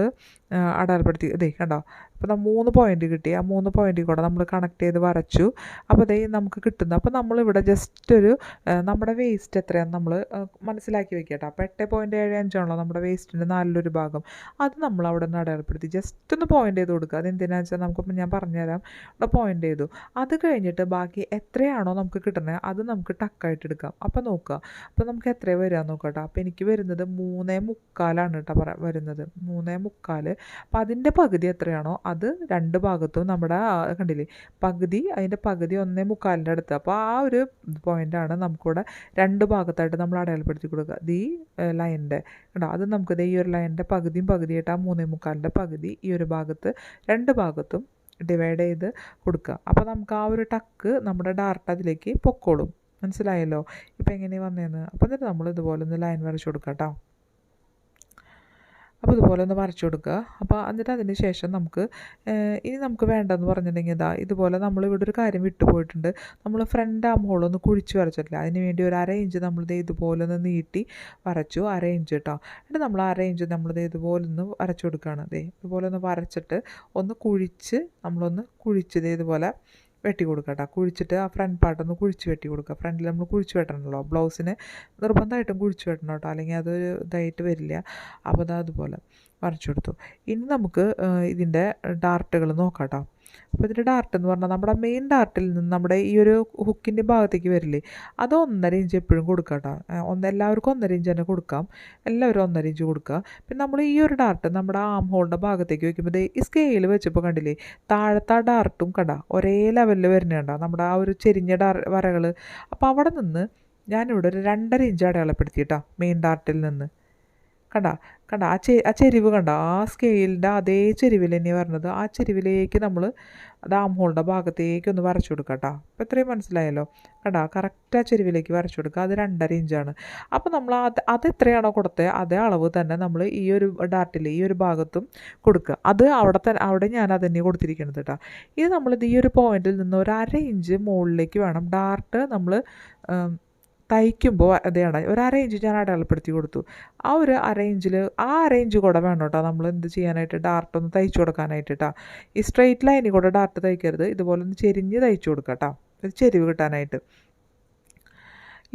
അടയാളപ്പെടുത്തി ഇതേ കണ്ടോ? അപ്പോൾ നമ്മൾ മൂന്ന് പോയിന്റ് കിട്ടി. ആ മൂന്ന് പോയിന്റിൽ കൂടെ നമ്മൾ കണക്ട് ചെയ്ത് വരച്ചു. അപ്പോൾ അതേ നമുക്ക് കിട്ടുന്നു. അപ്പോൾ നമ്മളിവിടെ ജസ്റ്റ് ഒരു നമ്മുടെ വേസ്റ്റ് എത്രയാണ് നമ്മൾ മനസ്സിലാക്കി വെക്കുക കേട്ടോ അപ്പോൾ എട്ട് പോയിന്റ് ഏഴ് അഞ്ചാണല്ലോ നമ്മുടെ വേസ്റ്റിന്റെ നാലിലൊരു ഭാഗം. അത് നമ്മൾ അവിടെ നിന്ന് അടയാളപ്പെടുത്തി. ജസ്റ്റ് ഒന്ന് പോയിന്റ് ചെയ്ത് കൊടുക്കുക അതെന്തിനാ വെച്ചാൽ നമുക്കിപ്പോൾ ഞാൻ പറഞ്ഞുതരാം. ഇവിടെ പോയിന്റ് ചെയ്തു. അത് കഴിഞ്ഞിട്ട് ബാക്കി എത്രയാണോ നമുക്ക് കിട്ടുന്നത് അത് നമുക്ക് ടക്കായിട്ട് എടുക്കാം. അപ്പോൾ നോക്കുക അപ്പോൾ നമുക്ക് എത്രയാണ് വരിക നോക്കട്ടോ. കേട്ടോ അപ്പോൾ എനിക്ക് വരുന്നത് മൂന്നേ മുക്കാലാണ് കേട്ടോ പറ വരുന്നത്. മൂന്നേ മുക്കാൽ അപ്പോൾ അതിന്റെ പകുതി എത്രയാണോ? അത് രണ്ട് ഭാഗത്തും നമ്മുടെ കണ്ടില്ലേ? പകുതി അതിന്റെ പകുതി ഒന്നേ മുക്കാലിന്റെ അടുത്ത്. അപ്പോൾ ആ ഒരു പോയിന്റാണ് നമുക്കിവിടെ രണ്ട് ഭാഗത്തായിട്ട് നമ്മൾ അടയാളപ്പെടുത്തി കൊടുക്കുക ദീ ലൈന്റെ കേട്ടോ അത് നമുക്ക് ഈ ഒരു ലൈന്റെ പകുതിയും പകുതിയായിട്ട് ആ മൂന്നേ മുക്കാലിന്റെ പകുതി ഈ ഒരു ഭാഗത്ത് രണ്ട് ഭാഗത്തും ഡിവൈഡ് ചെയ്ത് കൊടുക്കുക അപ്പോൾ നമുക്ക് ആ ഒരു ടക്ക് നമ്മുടെ ഡാർട്ട് അതിലേക്ക് പൊക്കോളും. മനസ്സിലായല്ലോ. ഇപ്പം എങ്ങനെയാണ് വന്നതെന്ന് അപ്പോൾ എന്നിട്ട് നമ്മൾ ഇതുപോലെ ഒന്ന് ലൈൻ വരച്ചു കൊടുക്കുക കേട്ടോ. അപ്പോൾ ഇതുപോലെ ഒന്ന് വരച്ചു കൊടുക്കുക അപ്പോൾ എന്നിട്ട് അതിന് ശേഷം നമുക്ക് ഇനി നമുക്ക് വേണ്ടതെന്ന് പറഞ്ഞിട്ടുണ്ടെങ്കിൽ ഇതാ ഇതുപോലെ നമ്മൾ ഇവിടെ ഒരു കാര്യം വിട്ടുപോയിട്ടുണ്ട് നമ്മൾ ഫ്രണ്ട് ആ ഹോൾ ഒന്ന് കുഴിച്ച് വരച്ചിട്ടില്ല. അതിന് വേണ്ടി ഒരു അര ഇഞ്ച് നമ്മളിത് ഇതുപോലെ ഒന്ന് നീട്ടി വരച്ചു. അര ഇഞ്ച് കേട്ടോ എന്നിട്ട് നമ്മൾ അര ഇഞ്ച് നമ്മളിത് ഇതുപോലെ ഒന്ന് വരച്ചു കൊടുക്കുകയാണ് ദേ ഇതുപോലെ ഒന്ന് വരച്ചിട്ട് ഒന്ന് കുഴിച്ച് നമ്മളൊന്ന് കുഴിച്ചത് ഇതുപോലെ വെട്ടി കൊടുക്കുക കേട്ടോ കുഴിച്ചിട്ട് ആ ഫ്രണ്ട് പാർട്ടൊന്ന് കുഴിച്ച് വെട്ടി കൊടുക്കുക ഫ്രണ്ടിൽ നമ്മൾ കുഴിച്ച് വെട്ടണമല്ലോ ബ്ലൗസിന് നിർബന്ധമായിട്ടും കുഴിച്ച് വെട്ടണം കേട്ടോ. അല്ലെങ്കിൽ അതൊരു ഇതായിട്ട് വരില്ല. അപ്പോൾ അത് അതുപോലെ വരച്ചു കൊടുത്തു. ഇനി നമുക്ക് ഇതിന്റെ ഡാർട്ടുകൾ നോക്കാം കേട്ടോ അപ്പോൾ ഇതിന്റെ ഡാർട്ട് എന്ന് പറഞ്ഞാൽ നമ്മുടെ മെയിൻ ഡാർട്ടിൽ നിന്ന് നമ്മുടെ ഈ ഒരു ഹുക്കിന്റെ ഭാഗത്തേക്ക് വരില്ലേ അത് ഒന്നര ഇഞ്ച് എപ്പോഴും കൊടുക്കുക കേട്ടോ ഒന്ന് എല്ലാവർക്കും ഒന്നര ഇഞ്ച് തന്നെ കൊടുക്കാം. എല്ലാവരും ഒന്നര ഇഞ്ച് കൊടുക്കുക. പിന്നെ നമ്മൾ ഈ ഒരു ഡാർട്ട് നമ്മുടെ ആം ഹോളിന്റെ ഭാഗത്തേക്ക് വയ്ക്കുമ്പോൾ ഈ സ്കെയിൽ വെച്ചപ്പോൾ കണ്ടില്ലേ താഴത്തെ ആ ഡാർട്ടും കണ്ട ഒരേ ലെവലിൽ വരുന്നുണ്ടോ നമ്മുടെ ആ ഒരു ചെരിഞ്ഞ ഡാർ വരകൾ അപ്പോൾ അവിടെ നിന്ന് ഞാനിവിടെ ഒരു രണ്ടര ഇഞ്ച് അടയാളപ്പെടുത്തിയിട്ടാ മെയിൻ ഡാർട്ടിൽ നിന്ന്. കണ്ട കണ്ട ആ ചെ ആ ചെരിവ് കണ്ട ആ സ്കെയിലിന്റെ അതേ ചെരിവിൽ തന്നെ പറഞ്ഞത് ആ ചെരിവിലേക്ക് നമ്മൾ ഡാം ഹോളിന്റെ ഭാഗത്തേക്ക് ഒന്ന് വരച്ചു കൊടുക്കുക കേട്ടോ അപ്പോൾ ഇത്രയും മനസ്സിലായല്ലോ? കണ്ട കറക്റ്റ് ആ ചെരുവിലേക്ക് വരച്ചു കൊടുക്കുക അത് രണ്ടര ഇഞ്ചാണ് അപ്പോൾ നമ്മൾ അത് അത് എത്രയാണോ കൊടുത്തത് അതേ അളവ് തന്നെ നമ്മൾ ഈ ഒരു ഡാർട്ടിൽ ഈ ഒരു ഭാഗത്തും കൊടുക്കുക അത് അവിടെ തന്നെ അവിടെ ഞാൻ അത് തന്നെ കൊടുത്തിരിക്കുന്നത് കേട്ടോ ഇത് നമ്മളിത് ഈ ഒരു പോയിന്റിൽ നിന്ന് ഒരു അര ഇഞ്ച് മുകളിലേക്ക് വേണം. ഡാർട്ട് നമ്മൾ തയ്ക്കുമ്പോൾ അതാണ് ഒരു അര ഇഞ്ച് ഞാൻ അടയാളപ്പെടുത്തി കൊടുത്തു. ആ ഒരു അറേഞ്ചിൽ ആ അറേഞ്ച് കൂടെ വേണം കേട്ടോ നമ്മൾ എന്ത് ചെയ്യാനായിട്ട് ഡാർട്ട് ഒന്ന് തയ്ച്ചു കൊടുക്കാനായിട്ട് കേട്ടോ ഈ സ്ട്രെയിറ്റ് ലൈനിൽ കൂടെ ഡാർട്ട് തയ്ക്കരുത് ഇതുപോലെ ഒന്ന് ചെരിഞ്ഞ് തയ്ച്ചു കൊടുക്കുക കേട്ടോ ഒരു ചെരിവ് കിട്ടാനായിട്ട്.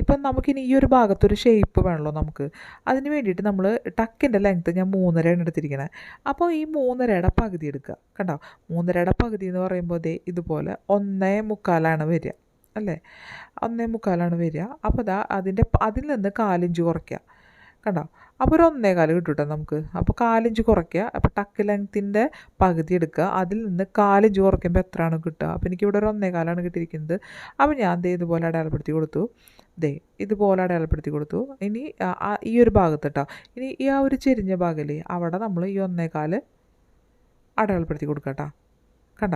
ഇപ്പം നമുക്കിനി ഈ ഒരു ഭാഗത്തൊരു ഷേപ്പ് വേണമല്ലോ നമുക്ക്. അതിന് വേണ്ടിയിട്ട് നമ്മൾ ടക്കിന്റെ ലെങ്ത്ത് ഞാൻ മൂന്നരയാണ് എടുത്തിരിക്കുന്നത് അപ്പോൾ ഈ മൂന്നരയുടെ പകുതി എടുക്കുക കണ്ടോ? മൂന്നരയുടെ പകുതി എന്ന് പറയുമ്പോൾ ദേ ഇതുപോലെ ഒന്നേ മുക്കാലാണ് വരിക. അല്ലേ? ഒന്നേ മുക്കാലാണ് വരിക. അപ്പോൾ ദാ അതിന്റെ അതിൽ നിന്ന് കാലിഞ്ച് കുറയ്ക്കുക. കണ്ടോ? അപ്പോൾ ഒരു ഒന്നേ കാൽ കിട്ടും നമുക്ക്. അപ്പോൾ കാലിഞ്ച് കുറയ്ക്കുക. അപ്പോൾ ടക്ക് ലെങ്ത്തിന്റെ പകുതി എടുക്കുക. അതിൽ നിന്ന് കാലിഞ്ച് കുറയ്ക്കുമ്പോൾ എത്രയാണ് കിട്ടുക? അപ്പോൾ എനിക്കിവിടെ ഒരു ഒന്നേ കാലാണ് കിട്ടിയിരിക്കുന്നത്. അപ്പോൾ ഞാൻ ദേ ഇതുപോലെ അടയാളപ്പെടുത്തി കൊടുത്തു. ദേ ഇതുപോലെ അടയാളപ്പെടുത്തി കൊടുത്തു. ഇനി ഈ ഒരു ഭാഗത്ത് കേട്ടോ ഇനി ഈ ആ ഒരു ചെരിഞ്ഞ ഭാഗമില്ലേ അവിടെ നമ്മൾ ഈ ഒന്നേ കാൽ അടയാളപ്പെടുത്തി കൊടുക്കാം കേട്ടോ. കണ്ട?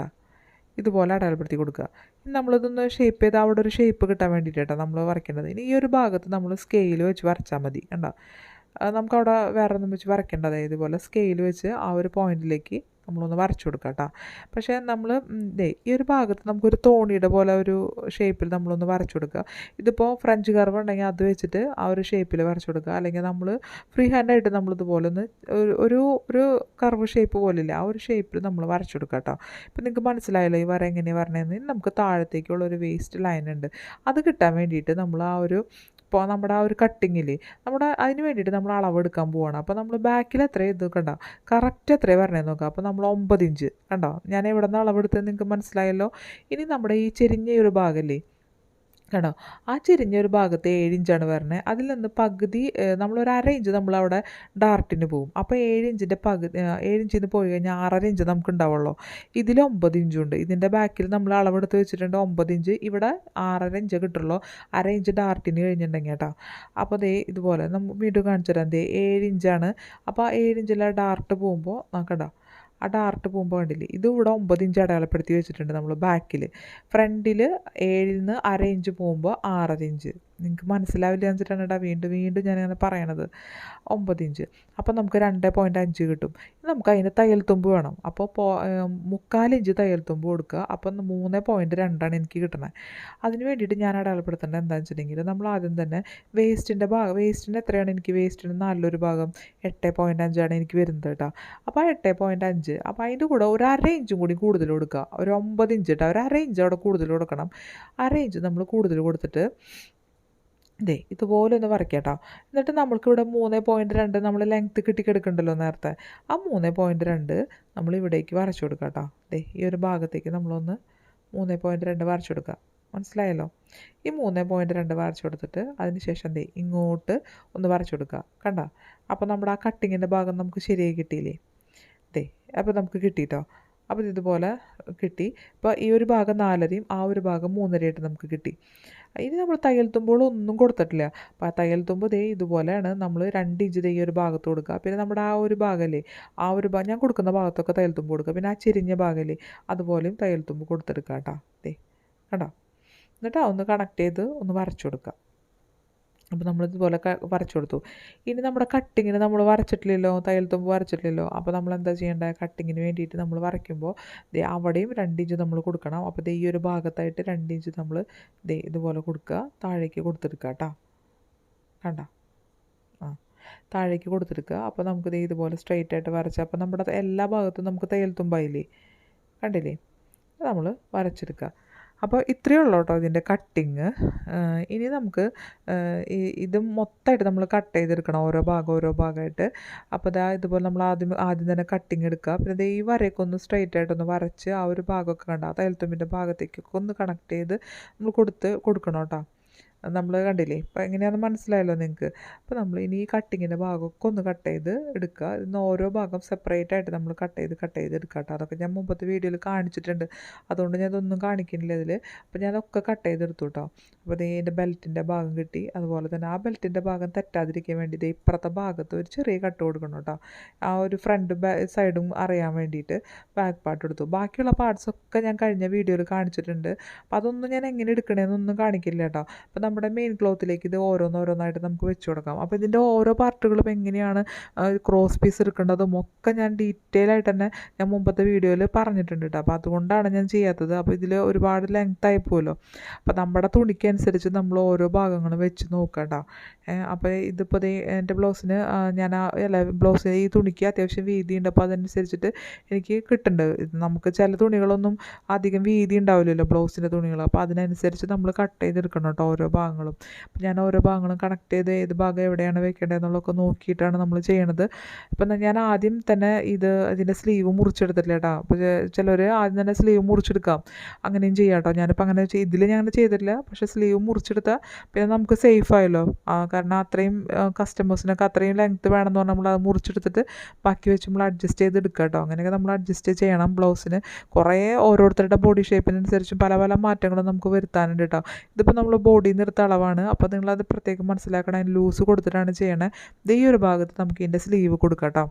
ഇതുപോലെ അടയാളപ്പെടുത്തി കൊടുക്കുക. ഇനി നമ്മളിതൊന്ന് ഷേപ്പ് ചെയ്ത് അവിടെ ഒരു ഷേപ്പ് കിട്ടാൻ വേണ്ടിയിട്ടാണ് നമ്മൾ വരയ്ക്കേണ്ടത്. ഇനി ഈ ഒരു ഭാഗത്ത് നമ്മൾ സ്കെയിൽ വെച്ച് വരച്ചാൽ മതി കണ്ടോ? നമുക്ക് നമുക്കവിടെ വേറെ ഒന്നും വെച്ച് വരയ്ക്കേണ്ടത് ഇതുപോലെ സ്കെയിൽ വെച്ച് ആ ഒരു പോയിന്റിലേക്ക് നമ്മളൊന്ന് വരച്ചു കൊടുക്കുക കേട്ടോ. പക്ഷേ നമ്മൾ ദേ ഈ ഒരു ഭാഗത്ത് നമുക്കൊരു തോണിയുടെ പോലെ ഒരു ഷേപ്പിൽ നമ്മളൊന്ന് വരച്ചു കൊടുക്കുക. ഇതിപ്പോൾ ഫ്രഞ്ച് കർവ് ഉണ്ടെങ്കിൽ അത് വെച്ചിട്ട് ആ ഒരു ഷേപ്പിൽ വരച്ചു കൊടുക്കുക. അല്ലെങ്കിൽ നമ്മൾ ഫ്രീ ഹാൻഡായിട്ട് നമ്മളിതുപോലെ ഒന്ന് ഒരു ഒരു ഒരു കർവ് ഷേപ്പ് പോലില്ല. ആ ഒരു ഷേപ്പിൽ നമ്മൾ വരച്ചു കൊടുക്കുക കേട്ടോ. ഇപ്പം നിങ്ങൾക്ക് മനസ്സിലായല്ലോ ഈ വര എങ്ങനെയാണ് വരണമെന്ന് നമുക്ക് താഴത്തേക്കുള്ള ഒരു വേസ്റ്റ് ലൈൻ ഉണ്ട്. അത് കിട്ടാൻ വേണ്ടിയിട്ട് നമ്മൾ ആ ഒരു ഇപ്പോൾ നമ്മുടെ ആ ഒരു കട്ടിങ്ങിൽ നമ്മുടെ അതിന് വേണ്ടിയിട്ട് നമ്മൾ അളവെടുക്കാൻ പോവാണ്. അപ്പോൾ നമ്മൾ ബാക്കിൽ എത്ര ഇത് കണ്ടോ? കറക്റ്റ് എത്രയാണ് പറഞ്ഞേ നോക്കാം. അപ്പോൾ നമ്മൾ ഒമ്പത് ഇഞ്ച് കണ്ടോ? ഞാൻ എവിടെ നിന്ന് അളവെടുത്തത് നിങ്ങൾക്ക് മനസ്സിലായല്ലോ? ഇനി നമ്മുടെ ഈ ചെരിഞ്ഞ ഒരു ഭാഗമല്ലേ കണ്ടോ? ആ ചെരിഞ്ഞൊരു ഭാഗത്ത് ഏഴ് ഇഞ്ചാണ് വരണത് അതിൽ നിന്ന് പകുതി നമ്മളൊരു അര ഇഞ്ച് നമ്മളവിടെ ഡാർട്ടിന് പോകും അപ്പോൾ ഏഴ് ഇഞ്ചിന്റെ പകുതി ഏഴിഞ്ചിൽ നിന്ന് പോയി കഴിഞ്ഞാൽ ആറര ഇഞ്ച് നമുക്ക് ഉണ്ടാവുള്ളൂ ഇതിൽ ഒമ്പത് ഇഞ്ചുണ്ട്. ഇതിന്റെ ബാക്കിൽ നമ്മൾ അളവെടുത്ത് വെച്ചിട്ടുണ്ട് ഒമ്പത് ഇഞ്ച്. ഇവിടെ ആറര ഇഞ്ച് കിട്ടുള്ളൂ. അര ഇഞ്ച് ഡാർട്ടിന് കഴിഞ്ഞിട്ടുണ്ടെങ്കിൽ കേട്ടോ. അപ്പോൾ അതേ ഇതുപോലെ നമ്മൾ വീണ്ടും കാണിച്ചു തരാം ദേ ഏഴ് ഇഞ്ചാണ് അപ്പോൾ ആ ഏഴ് ഇഞ്ചിലെ ഡാർട്ട് പോകുമ്പോൾ നോക്കണ്ട ആ ഡാർട്ട് പോകുമ്പോൾ കണ്ടില്ലേ? ഇത് ഇവിടെ ഒമ്പത് ഇഞ്ച് അടയാളപ്പെടുത്തി വെച്ചിട്ടുണ്ട് നമ്മൾ ബാക്കിൽ ഫ്രണ്ടിൽ ഏഴിൽ നിന്ന് അര ഇഞ്ച് പോകുമ്പോൾ ആറര ഇഞ്ച്. നിങ്ങൾക്ക് മനസ്സിലാവില്ല വെച്ചിട്ടാണ് കേട്ടോ വീണ്ടും വീണ്ടും ഞാനിങ്ങനെ പറയണത്. ഒമ്പത് ഇഞ്ച്. അപ്പോൾ നമുക്ക് രണ്ട് പോയിന്റ് അഞ്ച് കിട്ടും. നമുക്ക് അതിന് തയ്യൽ തുമ്പ് വേണം. അപ്പോൾ പോ മുക്കാൽ ഇഞ്ച് തയ്യൽ തുമ്പ് കൊടുക്കുക. അപ്പം മൂന്ന് പോയിന്റ് രണ്ടാണ് എനിക്ക് കിട്ടണത് അതിന് വേണ്ടിയിട്ട് ഞാൻ അടയാളപ്പെടുത്തേണ്ടത് എന്താണെന്ന് വെച്ചിട്ടുണ്ടെങ്കിൽ നമ്മൾ ആദ്യം തന്നെ വേസ്റ്റിന്റെ ഭാഗം വേസ്റ്റിന്റെ എത്രയാണ് എനിക്ക് വേസ്റ്റിന് നല്ലൊരു ഭാഗം? എട്ട് പോയിന്റ് അഞ്ചാണ് എനിക്ക് വരുന്നത് കേട്ടോ. അപ്പോൾ ആ എട്ട് പോയിന്റ് അഞ്ച് അപ്പോൾ അതിന്റെ കൂടെ ഒരു അര ഇഞ്ചും കൂടി കൂടുതൽ കൊടുക്കുക. ഒരു ഒമ്പത് ഇഞ്ച് കേട്ടോ. ഒരു അര ഇഞ്ച് അവിടെ കൂടുതൽ കൊടുക്കണം. അര ഇഞ്ച് നമ്മൾ കൂടുതൽ കൊടുത്തിട്ട് ദേ ഇതുപോലെ ഒന്ന് വരയ്ക്കാം കേട്ടോ എന്നിട്ട് നമ്മൾക്കിവിടെ മൂന്ന് പോയിന്റ് രണ്ട് നമ്മൾ ലെങ്ത്ത് കിട്ടിക്കെടുക്കണ്ടല്ലോ നേരത്തെ. ആ മൂന്ന് പോയിന്റ് രണ്ട് നമ്മൾ ഇവിടേക്ക് വരച്ചു കൊടുക്കാം കേട്ടോ ദേ ഈ ഒരു ഭാഗത്തേക്ക് നമ്മളൊന്ന് മൂന്ന് പോയിന്റ് രണ്ട് വരച്ചു കൊടുക്കുക മനസ്സിലായല്ലോ? ഈ മൂന്ന് പോയിന്റ് രണ്ട് വരച്ചു കൊടുത്തിട്ട് അതിന് ശേഷം ദേ ഇങ്ങോട്ട് ഒന്ന് വരച്ചു കൊടുക്കുക കണ്ട? അപ്പോൾ നമ്മുടെ ആ കട്ടിങ്ങിന്റെ ഭാഗം നമുക്ക് ശരിയായി കിട്ടിയില്ലേ? ദേ അപ്പോൾ നമുക്ക് കിട്ടിയിട്ടോ അപ്പോൾ ഇതുപോലെ കിട്ടി. ഇപ്പോൾ ഈ ഒരു ഭാഗം നാലരയും ആ ഒരു ഭാഗം മൂന്നരയായിട്ട് നമുക്ക് കിട്ടി. ഇനി നമ്മൾ തയ്യൽ തുമ്പോൾ ഒന്നും കൊടുത്തിട്ടില്ല. അപ്പോൾ ആ തയ്യൽ തുമ്പ് ദേ ഇതുപോലെയാണ് നമ്മൾ രണ്ട് ഇഞ്ച് ദേ ഈ ഒരു ഭാഗത്ത് കൊടുക്കുക. പിന്നെ നമ്മുടെ ആ ഒരു ഭാഗമല്ലേ ആ ഒരു ഭാഗം ഞാൻ കൊടുക്കുന്ന ഭാഗത്തൊക്കെ തയ്യൽ തുമ്പ് കൊടുക്കുക. പിന്നെ ആ ചെരിഞ്ഞ ഭാഗമല്ലേ അതുപോലെയും തയ്യൽ തുമ്പ് കൊടുത്തെടുക്കുക കേട്ടോ. ദേ കേട്ടോ എന്നിട്ട് ഒന്ന് കണക്ട് ചെയ്ത് ഒന്ന് വരച്ചു കൊടുക്കുക. അപ്പോൾ ക- വരച്ചു കൊടുത്തു. ഇനി നമ്മുടെ കട്ടിങ്ങിന് നമ്മൾ വരച്ചിട്ടില്ലല്ലോ തയ്യൽ തുമ്പ് വരച്ചിട്ടില്ലല്ലോ അപ്പോൾ നമ്മൾ എന്താ ചെയ്യേണ്ടത് കട്ടിങ്ങിന് വേണ്ടിയിട്ട് നമ്മൾ വരയ്ക്കുമ്പോൾ ദേ അവിടെയും രണ്ട് ഇഞ്ച് നമ്മൾ കൊടുക്കണം. അപ്പോൾ ദേ ഈ ഒരു ഭാഗത്തായിട്ട് രണ്ട് ഇഞ്ച് നമ്മൾ ദേ ഇതുപോലെ കൊടുക്കുക. താഴേക്ക് കൊടുത്തെടുക്കുക കേട്ടോ. കണ്ട? ആ. താഴേക്ക് കൊടുത്തെടുക്കുക. അപ്പോൾ നമുക്ക് ദേ ഇതുപോലെ സ്ട്രെയിറ്റ് ആയിട്ട് വരച്ച അപ്പോൾ നമ്മുടെ എല്ലാ ഭാഗത്തും നമുക്ക് തയ്യൽ തുമ്പായില്ലേ? കണ്ടില്ലേ? നമ്മൾ വരച്ചെടുക്കുക. അപ്പോൾ ഇത്രയേ ഉള്ളൂ കേട്ടോ ഇതിന്റെ കട്ടിങ് ഇനി നമുക്ക് ഇത് മൊത്തമായിട്ട് നമ്മൾ കട്ട് ചെയ്തെടുക്കണം ഓരോ ഭാഗം ഓരോ ഭാഗമായിട്ട്. അപ്പോൾ ഇതാ ഇതുപോലെ നമ്മൾ ആദ്യം ആദ്യം തന്നെ കട്ടിങ് എടുക്കുക. പിന്നെ ഈ വരയൊക്കെ ഒന്ന് സ്ട്രെയിറ്റ് ആയിട്ടൊന്ന് വരച്ച് ആ ഒരു ഭാഗമൊക്കെ കണ്ട ആ തയ്യൽത്തുമ്പിന്റെ ഭാഗത്തേക്കൊക്കെ ഒന്ന് കണക്ട് ചെയ്ത് നമ്മൾ കൊടുത്ത് കൊടുക്കണം കേട്ടോ. നമ്മൾ കണ്ടില്ലേ? ഇപ്പം എങ്ങനെയാണെന്ന് മനസ്സിലായല്ലോ നിങ്ങൾക്ക് അപ്പോൾ നമ്മൾ ഇനി ഈ കട്ടിങ്ങിന്റെ ഭാഗമൊക്കെ ഒന്ന് കട്ട് ചെയ്ത് എടുക്കുക ഇന്ന് ഓരോ ഭാഗം സെപ്പറേറ്റ് ആയിട്ട് നമ്മൾ കട്ട് ചെയ്ത് കട്ട് ചെയ്ത് എടുക്കുക കേട്ടോ അതൊക്കെ ഞാൻ മുമ്പത്തെ വീഡിയോയിൽ കാണിച്ചിട്ടുണ്ട്. അതുകൊണ്ട് ഞാൻ ഇതൊന്നും കാണിക്കുന്നില്ല ഇതിൽ അപ്പോൾ ഞാനതൊക്കെ കട്ട് ചെയ്തെടുത്തു കേട്ടോ അപ്പോൾ ദേ എന്റെ ബെൽറ്റിന്റെ ഭാഗം കിട്ടി. അതുപോലെ തന്നെ ആ ബെൽറ്റിന്റെ ഭാഗം തെറ്റാതിരിക്കാൻ വേണ്ടി ദേ ഇപ്പുറത്തെ ഭാഗത്ത് ഒരു ചെറിയ കട്ട് കൊടുക്കണം കേട്ടോ ആ ഒരു ഫ്രണ്ട് സൈഡും അറിയാൻ വേണ്ടിയിട്ട് ബാക്ക് പാർട്ട് എടുത്തു. ബാക്കിയുള്ള പാർട്സ് ഒക്കെ ഞാൻ കഴിഞ്ഞ വീഡിയോയിൽ കാണിച്ചിട്ടുണ്ട്. അപ്പോൾ അതൊന്നും ഞാൻ എങ്ങനെ എടുക്കണേന്നൊന്നും കാണിക്കില്ല കേട്ടോ അപ്പോൾ നമ്മുടെ മെയിൻ ക്ലോത്തിലേക്ക് ഇത് ഓരോന്നോരോന്നായിട്ട് നമുക്ക് വെച്ച് കൊടുക്കാം. അപ്പോൾ ഇതിന്റെ ഓരോ പാർട്ടുകളും എങ്ങനെയാണ് ക്രോസ് പീസ് എടുക്കേണ്ടതും ഒക്കെ ഞാൻ ഡീറ്റെയിൽ ആയിട്ട് തന്നെ ഞാൻ മുമ്പത്തെ വീഡിയോയിൽ പറഞ്ഞിട്ടുണ്ട് കേട്ടോ അപ്പോൾ അതുകൊണ്ടാണ് ഞാൻ ചെയ്യാത്തത്. അപ്പോൾ ഇതിൽ ഒരുപാട് ലെങ്ത് ആയി പോകുമല്ലോ അപ്പോൾ നമ്മുടെ തുണിക്കനുസരിച്ച് നമ്മൾ ഓരോ ഭാഗങ്ങളും വെച്ച് നോക്കണ്ട അപ്പോൾ ഇതിപ്പോൾ എന്റെ ബ്ലൗസിന് ഞാൻ അല്ല ബ്ലൗസ് ഈ തുണിക്ക് അത്യാവശ്യം വീതി ഉണ്ട്. അപ്പോൾ അതനുസരിച്ചിട്ട് എനിക്ക് കിട്ടുന്നുണ്ട് നമുക്ക് ചില തുണികളൊന്നും അധികം വീതി ഉണ്ടാവില്ലല്ലോ ബ്ലൗസിന്റെ തുണികൾ അപ്പോൾ അതിനനുസരിച്ച് നമ്മൾ കട്ട് ചെയ്തെടുക്കണം കേട്ടോ ഓരോ ഭാഗങ്ങളും. അപ്പം ഞാൻ ഓരോ ഭാഗങ്ങളും കണക്ട് ചെയ്ത് ഏത് ഭാഗം എവിടെയാണ് വെക്കേണ്ടതെന്നുള്ളതൊക്കെ നോക്കിയിട്ടാണ് നമ്മൾ ചെയ്യണത്. ഇപ്പം ഞാൻ ആദ്യം തന്നെ ഇത് ഇതിന്റെ സ്ലീവ് മുറിച്ചെടുത്തില്ല കേട്ടോ അപ്പോൾ ചിലർ ആദ്യം തന്നെ സ്ലീവ് മുറിച്ചെടുക്കാം. അങ്ങനെയും ചെയ്യാം കേട്ടോ ഞാനിപ്പോൾ അങ്ങനെ ഇതിൽ ഞാൻ ചെയ്തിട്ടില്ല. പക്ഷേ സ്ലീവ് മുറിച്ചെടുത്താൽ പിന്നെ നമുക്ക് സേഫ് ആയല്ലോ. കാരണം അത്രയും കസ്റ്റമേഴ്സിനൊക്കെ അത്രയും ലെങ്ത്ത് വേണമെന്ന് പറഞ്ഞാൽ നമ്മൾ അത് മുറിച്ചെടുത്തിട്ട് ബാക്കി വെച്ച് നമ്മൾ അഡ്ജസ്റ്റ് ചെയ്ത് എടുക്കുക കേട്ടോ അങ്ങനെയൊക്കെ നമ്മൾ അഡ്ജസ്റ്റ് ചെയ്യണം ബ്ലൗസിന് കുറേ ഓരോരുത്തരുടെ ബോഡി ഷേപ്പിനനുസരിച്ചും പല പല മാറ്റങ്ങളും നമുക്ക് വരുത്താനുണ്ട് കേട്ടോ ഇതിപ്പോൾ നമ്മൾ ബോഡിയിൽ നിന്ന് എടുത്ത അളവാണ്. അപ്പോൾ നിങ്ങളത് പ്രത്യേകം മനസ്സിലാക്കണം. അതിന് ലൂസ് കൊടുത്തിട്ടാണ് ചെയ്യണേ. ഈ ഒരു ഭാഗത്ത് നമുക്ക് ഇതിന്റെ സ്ലീവ് കൊടുക്കാം കേട്ടോ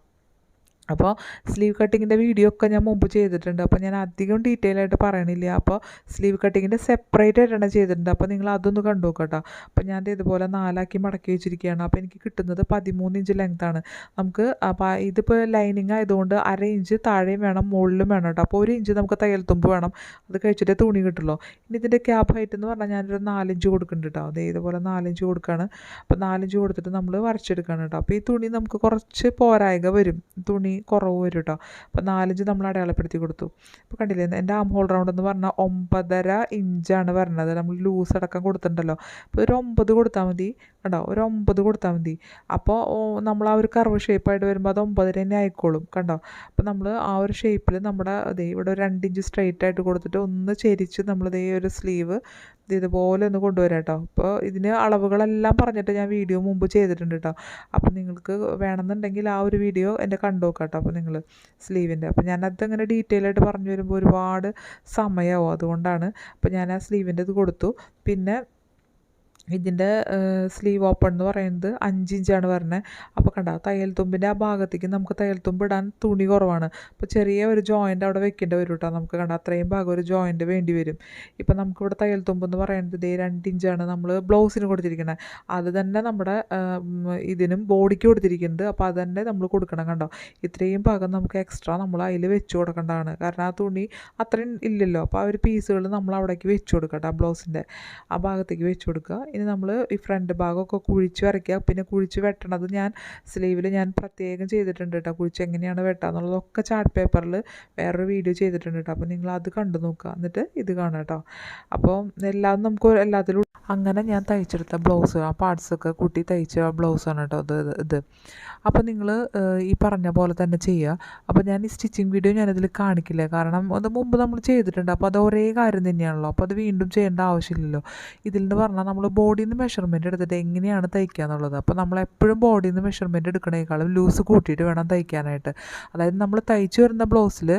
അപ്പോൾ സ്ലീവ് കട്ടിങ്ങിന്റെ വീഡിയോ ഒക്കെ ഞാൻ മുമ്പ് ചെയ്തിട്ടുണ്ട്. അപ്പോൾ ഞാൻ അധികം ഡീറ്റെയിൽ ആയിട്ട് പറയണില്ല. അപ്പോൾ സ്ലീവ് കട്ടിങ്ങിന്റെ സെപ്പറേറ്റ് ആയിട്ടാണ് ചെയ്തിട്ടുണ്ട്. അപ്പോൾ നിങ്ങൾ അതൊന്ന് കണ്ടു നോക്കട്ടോ അപ്പോൾ ഞാൻ ഇതുപോലെ നാലാക്കി മടക്കി വെച്ചിരിക്കുകയാണ്. അപ്പോൾ എനിക്ക് കിട്ടുന്നത് പതിമൂന്ന് ഇഞ്ച് ലെങ്ത് ആണ്. നമുക്ക് അപ്പോൾ ഇതിപ്പോൾ ലൈനിങ് ആയതുകൊണ്ട് അര ഇഞ്ച് താഴെയും വേണം മുകളിലും വേണം കേട്ടോ. അപ്പോൾ ഒരു ഇഞ്ച് നമുക്ക് തയ്യൽ തുമ്പ് വേണം. അത് കഴിച്ചിട്ടേ തുണി കിട്ടുള്ളൂ. ഇനി ഇതിന്റെ ക്യാപ്പ് ഹൈറ്റ് എന്ന് പറഞ്ഞാൽ ഞാനൊരു നാലിഞ്ച് കൊടുക്കുന്നുണ്ട് കേട്ടോ. അതേ ഇതുപോലെ നാലിഞ്ച് കൊടുക്കുകയാണ് അപ്പോൾ നാലിഞ്ച് കൊടുത്തിട്ട് നമ്മൾ വരച്ചെടുക്കുകയാണ് കേട്ടോ. അപ്പോൾ ഈ തുണി നമുക്ക് കുറച്ച് പോരായക വരും. തുണി കുറവ് വരും കേട്ടോ അപ്പോൾ നാലഞ്ച് നമ്മൾ അടയാളപ്പെടുത്തി കൊടുത്തു. അപ്പോൾ കണ്ടില്ലേ എന്റെ ആം ഹോൾ റൗണ്ട് എന്ന് പറഞ്ഞാൽ ഒമ്പതര ഇഞ്ചാണ് പറഞ്ഞത് നമ്മൾ ലൂസ് അടക്കം കൊടുത്തിട്ടുണ്ടല്ലോ. അപ്പോൾ ഒരു ഒമ്പത് കൊടുത്താൽ മതി. കണ്ടോ? ഒരു ഒമ്പത് കൊടുത്താൽ മതി. അപ്പോൾ നമ്മൾ ആ ഒരു കർവ് ഷേപ്പായിട്ട് വരുമ്പോൾ അത് ഒമ്പതര തന്നെ ആയിക്കോളും. കണ്ടോ? അപ്പോൾ നമ്മൾ ആ ഒരു ഷേപ്പിൽ നമ്മുടെ ദേ ഇവിടെ ഒരു രണ്ട് ഇഞ്ച് സ്ട്രെയിറ്റ് ആയിട്ട് കൊടുത്തിട്ട് ഒന്ന് ചെരിച്ച് നമ്മൾ ദേ ഒരു സ്ലീവ് ഇതുപോലെ ഒന്ന് കൊണ്ടുവരാം കേട്ടോ അപ്പോൾ ഇതിന് അളവുകളെല്ലാം പറഞ്ഞിട്ട് ഞാൻ വീഡിയോ മുമ്പ് ചെയ്തിട്ടുണ്ട് കേട്ടോ അപ്പോൾ നിങ്ങൾക്ക് വേണമെന്നുണ്ടെങ്കിൽ ആ ഒരു വീഡിയോ എന്റെ കണ്ടു കേട്ടോ. അപ്പോൾ നിങ്ങൾ സ്ലീവിന്റെ അപ്പോൾ ഞാനത് അങ്ങനെ ഡീറ്റെയിൽ ആയിട്ട് പറഞ്ഞു വരുമ്പോൾ ഒരുപാട് സമയമാവും അതുകൊണ്ടാണ്. അപ്പോൾ ഞാൻ ആ സ്ലീവിന്റെ ഇത് കൊടുത്തു. പിന്നെ ഇതിന്റെ സ്ലീവ് ഓപ്പൺ എന്ന് പറയുന്നത് അഞ്ച് ഇഞ്ചാണ് വരുന്നത് അപ്പോൾ കണ്ട തയ്യൽ തുമ്പിന്റെ ആ ഭാഗത്തേക്ക് നമുക്ക് തയ്യൽ തുമ്പ് ഇടാൻ തുണി കുറവാണ്. അപ്പോൾ ചെറിയ ഒരു ജോയിന്റ് അവിടെ വെക്കേണ്ടി വരും കേട്ടോ നമുക്ക് കണ്ട അത്രയും ഭാഗം ഒരു ജോയിന്റ് വേണ്ടി വരും. ഇപ്പം നമുക്കിവിടെ തയ്യൽ തുമ്പ് എന്ന് പറയുന്നത് ഇതേ രണ്ട് ഇഞ്ചാണ് നമ്മൾ ബ്ലൗസിന് കൊടുത്തിരിക്കുന്നത് അത് തന്നെ നമ്മുടെ ഇതിനും ബോഡിക്ക് കൊടുത്തിരിക്കുന്നത്. അപ്പോൾ അത് തന്നെ നമ്മൾ കൊടുക്കണം കണ്ടോ. ഇത്രയും ഭാഗം നമുക്ക് എക്സ്ട്രാ നമ്മൾ അതിൽ വെച്ച് കൊടുക്കേണ്ടതാണ്. കാരണം ആ തുണി അത്രയും ഇല്ലല്ലോ. അപ്പോൾ ആ ഒരു പീസുകൾ നമ്മൾ അവിടേക്ക് വെച്ച് കൊടുക്കട്ടെ ആ ബ്ലൗസിന്റെ ആ ഭാഗത്തേക്ക് വെച്ച് കൊടുക്കുക. ഇനി നമ്മൾ ഈ ഫ്രണ്ട് ഭാഗമൊക്കെ കുഴിച്ച് വരയ്ക്കുക. പിന്നെ കുഴിച്ച് വെട്ടണത് ഞാൻ സ്ലീവിൽ ഞാൻ പ്രത്യേകം ചെയ്തിട്ടുണ്ട് കേട്ടോ കുഴിച്ച് എങ്ങനെയാണ് വെട്ടുക എന്നുള്ളതൊക്കെ ചാർട്ട് പേപ്പറിൽ വേറൊരു വീഡിയോ ചെയ്തിട്ടുണ്ട് കേട്ടോ അപ്പോൾ നിങ്ങൾ അത് കണ്ടു നോക്കുക. എന്നിട്ട് ഇത് കാണാം കേട്ടോ അപ്പോൾ എല്ലാം നമുക്ക് എല്ലാത്തിലും അങ്ങനെ ഞാൻ തയ്ച്ചെടുത്ത ബ്ലൗസ് ആ പാർട്സൊക്കെ കൂട്ടി തയ്ച്ച ബ്ലൗസാണ് കേട്ടോ ഇത് ഇത് അപ്പോൾ നിങ്ങൾ ഈ പറഞ്ഞ പോലെ തന്നെ ചെയ്യുക. അപ്പോൾ ഞാൻ ഈ സ്റ്റിച്ചിങ് വീഡിയോ ഞാനിതിൽ കാണിക്കില്ല. കാരണം അത് മുമ്പ് നമ്മൾ ചെയ്തിട്ടുണ്ട്. അപ്പോൾ അത് ഒരേ കാര്യം തന്നെയാണല്ലോ. അപ്പോൾ അത് വീണ്ടും ചെയ്യേണ്ട ആവശ്യമില്ലല്ലോ. ഇതിൽ നിന്ന് പറഞ്ഞാൽ നമ്മൾ ബോഡിയിൽ നിന്ന് മെഷർമെന്റ് എടുത്തിട്ട് എങ്ങനെയാണ് തയ്ക്കുക എന്നുള്ളത് അപ്പോൾ നമ്മൾ എപ്പോഴും ബോഡിയിൽ നിന്ന് മെഷർമെന്റ് എടുക്കണേക്കാളും ലൂസ് കൂട്ടിയിട്ട് വേണം തയ്ക്കാനായിട്ട്. അതായത് നമ്മൾ തയ്ച്ചു വരുന്ന ബ്ലൗസിൽ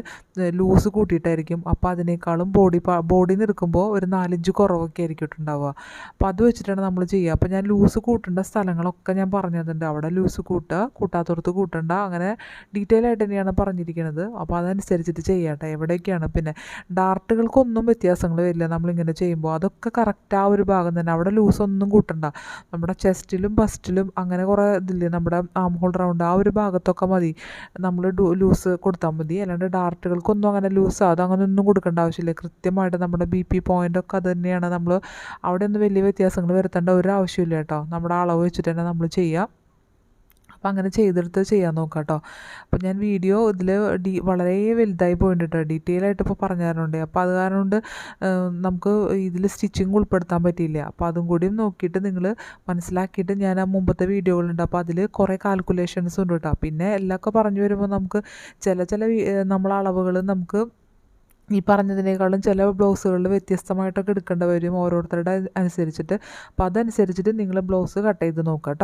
ലൂസ് കൂട്ടിയിട്ടായിരിക്കും. അപ്പോൾ അതിനേക്കാളും ബോഡി ബോഡിയിൽ നിന്ന് എടുക്കുമ്പോൾ ഒരു നാലഞ്ച് കുറവൊക്കെ ആയിരിക്കും ഉണ്ടാവുക അപ്പോൾ അത് വെച്ചിട്ടാണ് നമ്മൾ ചെയ്യുക. അപ്പോൾ ഞാൻ ലൂസ് കൂട്ടേണ്ട സ്ഥലങ്ങളൊക്കെ ഞാൻ പറഞ്ഞു തന്നിട്ടുണ്ട് അവിടെ ലൂസ് കൂട്ടുക കൂട്ടാത്തോടത്ത് കൂട്ടണ്ട അങ്ങനെ ഡീറ്റെയിൽ ആയിട്ട് തന്നെയാണ് പറഞ്ഞിരിക്കുന്നത് അപ്പോൾ അതനുസരിച്ചിട്ട് ചെയ്യട്ടെ. എവിടെയൊക്കെയാണ്? പിന്നെ ഡാർട്ടുകൾക്കൊന്നും വ്യത്യാസങ്ങൾ വരില്ല നമ്മളിങ്ങനെ ചെയ്യുമ്പോൾ. അതൊക്കെ കറക്റ്റ് ആ ഒരു ഭാഗം തന്നെ. അവിടെ ലൂസ് ഒന്നും കൂട്ടണ്ട. നമ്മുടെ ചെസ്റ്റിലും ബസ്റ്റിലും അങ്ങനെ കുറേ ഇതില്ലേ നമ്മുടെ ആം ഹോൾ റൗണ്ട് ആ ഒരു ഭാഗത്തൊക്കെ മതി. നമ്മൾ ലൂസ് കൊടുത്താൽ മതി. അല്ലാണ്ട് ഡാർട്ടുകൾക്കൊന്നും അങ്ങനെ ലൂസ് അത് അങ്ങനെ ഒന്നും കൊടുക്കേണ്ട ആവശ്യമില്ല. കൃത്യമായിട്ട് നമ്മുടെ ബി പി പോയിന്റൊക്കെ അത് തന്നെയാണ്. നമ്മൾ അവിടെ ഒന്നും വലിയ വ്യത്യാസങ്ങൾ വരുത്തേണ്ട ഒരു ആവശ്യമില്ല കേട്ടോ. നമ്മുടെ അളവ് വെച്ചിട്ട് തന്നെ നമ്മൾ ചെയ്യുക അപ്പോൾ അങ്ങനെ ചെയ്തെടുത്ത് ചെയ്യാൻ നോക്കാം കേട്ടോ അപ്പോൾ ഞാൻ വീഡിയോ ഇതിൽ ഡി വളരെ വലുതായി പോയിട്ടുണ്ട് ഡീറ്റെയിൽ ആയിട്ട് ഇപ്പോൾ പറഞ്ഞു തരുന്നുണ്ട് അപ്പോൾ അത് കാരണം കൊണ്ട് നമുക്ക് ഇതിൽ സ്റ്റിച്ചിങ് ഉൾപ്പെടുത്താൻ പറ്റിയില്ല. അപ്പോൾ അതും കൂടി നോക്കിയിട്ട് നിങ്ങൾ മനസ്സിലാക്കിയിട്ട് ഞാൻ ആ മുമ്പത്തെ വീഡിയോകളുണ്ട്. അപ്പോൾ അതിൽ കുറേ കാൽക്കുലേഷൻസ് ഉണ്ട് കേട്ടോ പിന്നെ എല്ലാമൊക്കെ പറഞ്ഞു വരുമ്പോൾ നമുക്ക് ചില ചില നമ്മളെ അളവുകൾ നമുക്ക് ഈ പറഞ്ഞതിനേക്കാളും ചില ബ്ലൗസുകളിൽ വ്യത്യസ്തമായിട്ടൊക്കെ എടുക്കേണ്ടി വരും ഓരോരുത്തരുടെ അനുസരിച്ചിട്ട്. അപ്പോൾ അതനുസരിച്ചിട്ട് നിങ്ങൾ ബ്ലൗസ് കട്ട് ചെയ്ത് നോക്കാം കേട്ടോ